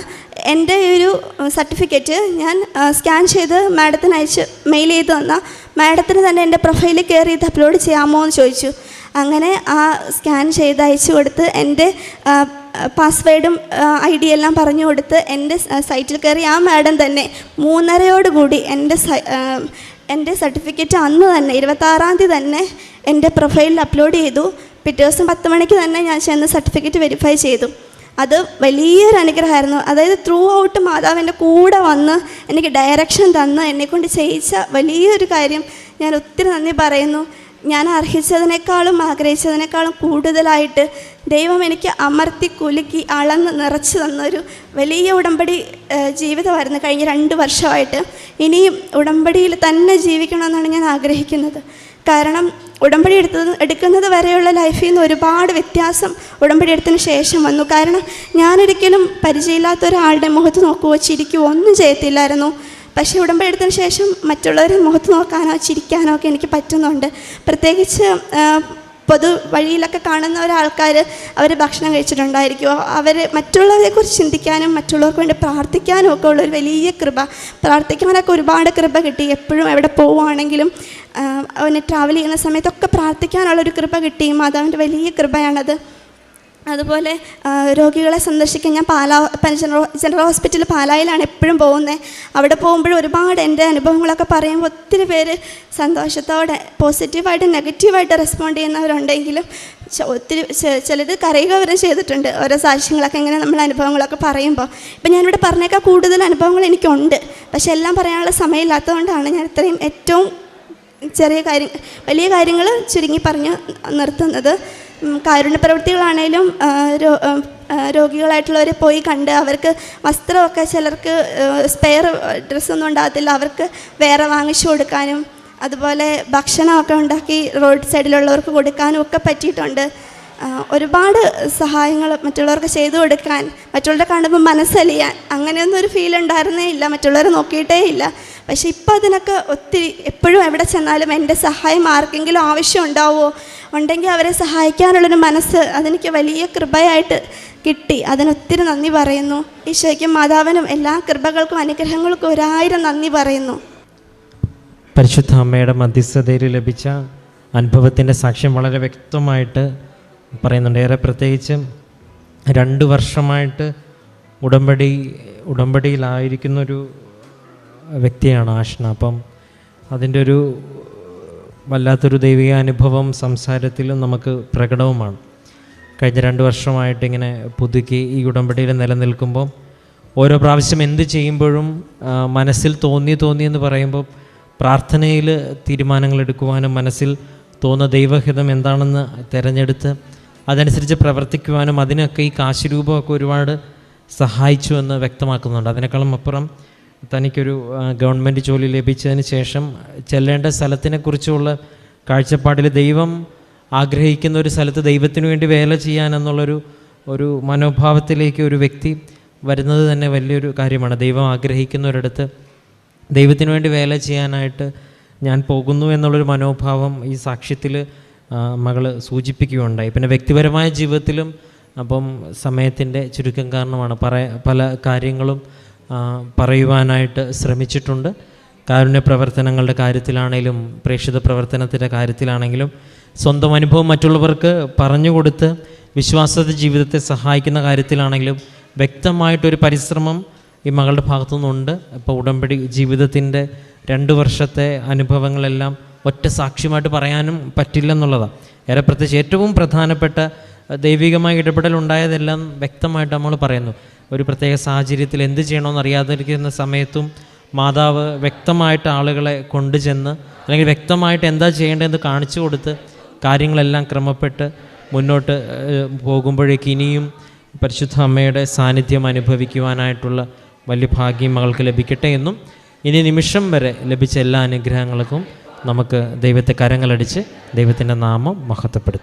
എന്റെ ഒരു സർട്ടിഫിക്കറ്റ് ഞാൻ സ്കാൻ ചെയ്ത് മാഡത്തിന് അയച്ച് മെയിൽ ചെയ്ത് തന്നാൽ മാഡത്തിന് തന്നെ എന്റെ പ്രൊഫൈലിൽ കയറി ഇത് അപ്ലോഡ് ചെയ്യാമോ എന്ന് ചോദിച്ചു. അങ്ങനെ ആ സ്കാൻ ചെയ്ത് അയച്ചു കൊടുത്ത് എന്റെ പാസ്വേഡും ഐ ഡി എല്ലാം പറഞ്ഞു കൊടുത്ത് എന്റെ സൈറ്റിൽ കയറി ആ മാഡം തന്നെ മൂന്നരയോടുകൂടി എന്റെ എന്റെ സർട്ടിഫിക്കറ്റ് അന്ന് തന്നെ ഇരുപത്താറാം തീയതി തന്നെ എന്റെ പ്രൊഫൈലിൽ അപ്ലോഡ് ചെയ്തു. പിറ്റേ ദിവസം പത്ത് മണിക്ക് തന്നെ ഞാൻ ചെന്ന് സർട്ടിഫിക്കറ്റ് വെരിഫൈ ചെയ്തു. അത് വലിയൊരു അനുഗ്രഹമായിരുന്നു. അതായത് ത്രൂ ഔട്ട് മാതാവിന്റെ കൂടെ വന്ന് എനിക്ക് ഡയറക്ഷൻ തന്ന് എന്നെക്കൊണ്ട് ചെയ്യിച്ച വലിയൊരു കാര്യം ഞാൻ ഒത്തിരി നന്ദി പറയുന്നു. ഞാൻ അർഹിച്ചതിനേക്കാളും ആഗ്രഹിച്ചതിനേക്കാളും കൂടുതലായിട്ട് ദൈവം എനിക്ക് അമർത്തി കുലുക്കി അളന്ന് നിറച്ച് തന്നൊരു വലിയ ഉടമ്പടി ജീവിതമായിരുന്നു കഴിഞ്ഞ രണ്ട് വർഷമായിട്ട്. ഇനിയും ഉടമ്പടിയിൽ തന്നെ ജീവിക്കണമെന്നാണ് ഞാൻ ആഗ്രഹിക്കുന്നത്. കാരണം ഉടമ്പടി എടുത്തത് എടുക്കുന്നത് വരെയുള്ള ലൈഫിൽ നിന്ന് ഒരുപാട് വ്യത്യാസം ഉടമ്പടി എടുത്തതിന് ശേഷം വന്നു. കാരണം ഞാനൊരിക്കലും പരിചയമില്ലാത്ത ഒരാളുടെ മുഖത്ത് നോക്കുകയോ ഒന്നും ചെയ്യത്തില്ലായിരുന്നു. പക്ഷേ ഉടമ്പടി എടുത്തതിന് ശേഷം മറ്റുള്ളവരെ മുഖത്ത് നോക്കാനോ ചിരിക്കാനോ ഒക്കെ എനിക്ക് പറ്റുന്നുണ്ട്. പ്രത്യേകിച്ച് പൊതു വഴിയിലൊക്കെ കാണുന്ന ഒരാൾക്കാർ അവർ ഭക്ഷണം കഴിച്ചിട്ടുണ്ടായിരിക്കുമോ അവർ മറ്റുള്ളവരെക്കുറിച്ച് ചിന്തിക്കാനും മറ്റുള്ളവർക്ക് വേണ്ടി പ്രാർത്ഥിക്കാനും ഒക്കെ ഉള്ളൊരു വലിയ കൃപ. പ്രാർത്ഥിക്കാനൊക്കെ ഒരുപാട് കൃപ കിട്ടി. എപ്പോഴും എവിടെ പോവുകയാണെങ്കിലും അവനെ ട്രാവൽ ചെയ്യുന്ന സമയത്തൊക്കെ പ്രാർത്ഥിക്കാനുള്ളൊരു കൃപ കിട്ടി. മാതാവിന്റെ വലിയ കൃപയാണത്. അതുപോലെ രോഗികളെ സന്ദർശിക്കാൻ ഞാൻ പാലാ ജനറൽ ജനറൽ ഹോസ്പിറ്റൽ പാലായിലാണ് എപ്പോഴും പോകുന്നത് അവിടെ പോകുമ്പോഴും ഒരുപാട് എന്റെ അനുഭവങ്ങളൊക്കെ പറയുമ്പോൾ ഒത്തിരി പേര് സന്തോഷത്തോടെ പോസിറ്റീവായിട്ട് നെഗറ്റീവായിട്ട് റെസ്പോണ്ട് ചെയ്യുന്നവരുണ്ടെങ്കിലും ഒത്തിരി ചിലത് കരയുക വരെ ചെയ്തിട്ടുണ്ട്. ഓരോ സാക്ഷ്യങ്ങളൊക്കെ ഇങ്ങനെ നമ്മൾ അനുഭവങ്ങളൊക്കെ പറയുമ്പോൾ. ഇപ്പം ഞാനിവിടെ പറഞ്ഞേക്കാൾ കൂടുതൽ അനുഭവങ്ങൾ എനിക്കുണ്ട്. പക്ഷേ എല്ലാം പറയാനുള്ള സമയമില്ലാത്തതുകൊണ്ടാണ് ഞാൻ ഇത്രയും ഏറ്റവും ചെറിയ കാര്യം വലിയ കാര്യങ്ങൾ ചുരുങ്ങി പറഞ്ഞ് നിർത്തുന്നത്. ഉം, കാരുണ്യ പ്രവൃത്തികളാണേലും രോ- രോഗികളായിട്ടുള്ളവരെ പോയി കണ്ട് അവർക്ക് വസ്ത്രമൊക്കെ ചിലർക്ക് സ്പെയർ ഡ്രസ്സൊന്നും ഉണ്ടാകത്തില്ല അവർക്ക് വേറെ വാങ്ങിച്ചു കൊടുക്കാനും അതുപോലെ ഭക്ഷണമൊക്കെ ഉണ്ടാക്കി റോഡ് സൈഡിലുള്ളവർക്ക് കൊടുക്കാനും ഒക്കെ പറ്റിയിട്ടുണ്ട്. ഒരുപാട് സഹായങ്ങൾ മറ്റുള്ളവർക്ക് ചെയ്തു കൊടുക്കാൻ മറ്റുള്ളവരെ കാണുമ്പോൾ മനസ്സലിയാൻ അങ്ങനെയൊന്നും ഒരു ഫീൽ ഉണ്ടായിരുന്നേ ഇല്ല മറ്റുള്ളവരെ നോക്കിയിട്ടേ ഇല്ല. പക്ഷേ ഇപ്പോൾ അതിനൊക്കെ ഒത്തിരി എപ്പോഴും എവിടെ ചെന്നാലും എന്റെ സഹായം ആർക്കെങ്കിലും ആവശ്യം ഉണ്ടാവുമോ? ഉണ്ടെങ്കിൽ അവരെ സഹായിക്കാനുള്ളൊരു മനസ്സ് അതെനിക്ക് വലിയ കൃപയായിട്ട് കിട്ടി. അതിനൊത്തിരി നന്ദി പറയുന്നു. ഈശോയ്ക്കും മാതാവിനും എല്ലാ കൃപകൾക്കും അനുഗ്രഹങ്ങൾക്കും ഒരായിരം നന്ദി പറയുന്നു. പരിശുദ്ധ അമ്മയുടെ മധ്യസ്ഥതയിൽ ലഭിച്ച അനുഭവത്തിന്റെ സാക്ഷ്യം വളരെ വ്യക്തമായിട്ട് പറയുന്നുണ്ട്. ഏറെ പ്രത്യേകിച്ചും രണ്ട് വർഷമായിട്ട് ഉടമ്പടി ഉടമ്പടിയിലായിരിക്കുന്നൊരു വ്യക്തിയാണ് ആഷ്ണ അപ്പം അതിന്റെ ഒരു വല്ലാത്തൊരു ദൈവിക അനുഭവം സംസാരത്തിലും നമുക്ക് പ്രകടവുമാണ്. കഴിഞ്ഞ രണ്ട് വർഷമായിട്ട് ഇങ്ങനെ പുതുക്കി ഈ ഉടമ്പടിയിൽ നിലനിൽക്കുമ്പോൾ ഓരോ പ്രാവശ്യം എന്ത് ചെയ്യുമ്പോഴും മനസ്സിൽ തോന്നി തോന്നി എന്ന് പറയുമ്പോൾ പ്രാർത്ഥനയിൽ തീരുമാനങ്ങൾ എടുക്കുവാനും മനസ്സിൽ തോന്നുന്ന ദൈവഹിതം എന്താണെന്ന് തിരഞ്ഞെടുത്ത് അതനുസരിച്ച് പ്രവർത്തിക്കുവാനും അതിനൊക്കെ ഈ കാശുരൂപമൊക്കെ ഒരുപാട് സഹായിച്ചു എന്ന് വ്യക്തമാക്കുന്നുണ്ട്. അതിനേക്കാളും അപ്പുറം തനിക്കൊരു ഗവൺമെന്റ് ജോലി ലഭിച്ചതിന് ശേഷം ചെല്ലേണ്ട സ്ഥലത്തിനെക്കുറിച്ചുള്ള കാഴ്ചപ്പാടിൽ ദൈവം ആഗ്രഹിക്കുന്ന ഒരു സ്ഥലത്ത് ദൈവത്തിന് വേണ്ടി വേല ചെയ്യാൻ എന്നുള്ളൊരു ഒരു മനോഭാവത്തിലേക്ക് ഒരു വ്യക്തി വരുന്നത് തന്നെ വലിയൊരു കാര്യമാണ്. ദൈവം ആഗ്രഹിക്കുന്ന ഒരിടത്ത് ദൈവത്തിന് വേണ്ടി വേല ചെയ്യാനായിട്ട് ഞാൻ പോകുന്നു എന്നുള്ളൊരു മനോഭാവം ഈ സാക്ഷ്യത്തിൽ മകൾ സൂചിപ്പിക്കുകയുണ്ടായി. പിന്നെ വ്യക്തിപരമായ ജീവിതത്തിലും അപ്പം സമയത്തിന്റെ ചുരുക്കം കാരണമാണ്. പല കാര്യങ്ങളും പറയുവാനായിട്ട് ശ്രമിച്ചിട്ടുണ്ട്. കാരുണ്യ പ്രവർത്തനങ്ങളുടെ കാര്യത്തിലാണെങ്കിലും പ്രേക്ഷിത പ്രവർത്തനത്തിന്റെ കാര്യത്തിലാണെങ്കിലും സ്വന്തം അനുഭവം മറ്റുള്ളവർക്ക് പറഞ്ഞു കൊടുത്ത് വിശ്വാസ ജീവിതത്തെ സഹായിക്കുന്ന കാര്യത്തിലാണെങ്കിലും വ്യക്തമായിട്ടൊരു പരിശ്രമം ഈ മകളുടെ ഭാഗത്തു നിന്നുണ്ട് ഇപ്പോൾ ഉടമ്പടി ജീവിതത്തിന്റെ രണ്ട് വർഷത്തെ അനുഭവങ്ങളെല്ലാം ഒറ്റ സാക്ഷ്യമായിട്ട് പറയാനും പറ്റില്ലെന്നുള്ളതാണ്. ഏറെ പ്രത്യേകിച്ച് ഏറ്റവും പ്രധാനപ്പെട്ട ദൈവികമായ ഇടപെടൽ ഉണ്ടായതെല്ലാം വ്യക്തമായിട്ട് നമ്മൾ പറയുന്നു. ഒരു പ്രത്യേക സാഹചര്യത്തിൽ എന്ത് ചെയ്യണമെന്ന് അറിയാതിരിക്കുന്ന സമയത്തും മാതാവ് വ്യക്തമായിട്ട് ആളുകളെ കൊണ്ടുചെന്ന് അല്ലെങ്കിൽ വ്യക്തമായിട്ട് എന്താ ചെയ്യേണ്ടതെന്ന് കാണിച്ചു കൊടുത്ത് കാര്യങ്ങളെല്ലാം ക്രമപ്പെട്ട് മുന്നോട്ട് പോകുമ്പോഴേക്ക് ഇനിയും പരിശുദ്ധ അമ്മയുടെ സാന്നിധ്യം അനുഭവിക്കുവാനായിട്ടുള്ള വലിയ ഭാഗ്യം മകൾക്ക് ലഭിക്കട്ടെ എന്നും ഇനി നിമിഷം വരെ ലഭിച്ച എല്ലാ അനുഗ്രഹങ്ങൾക്കും നമുക്ക് ദൈവത്തെ കരങ്ങളടിച്ച് ദൈവത്തിന്റെ നാമം മഹത്വപ്പെടുത്തും.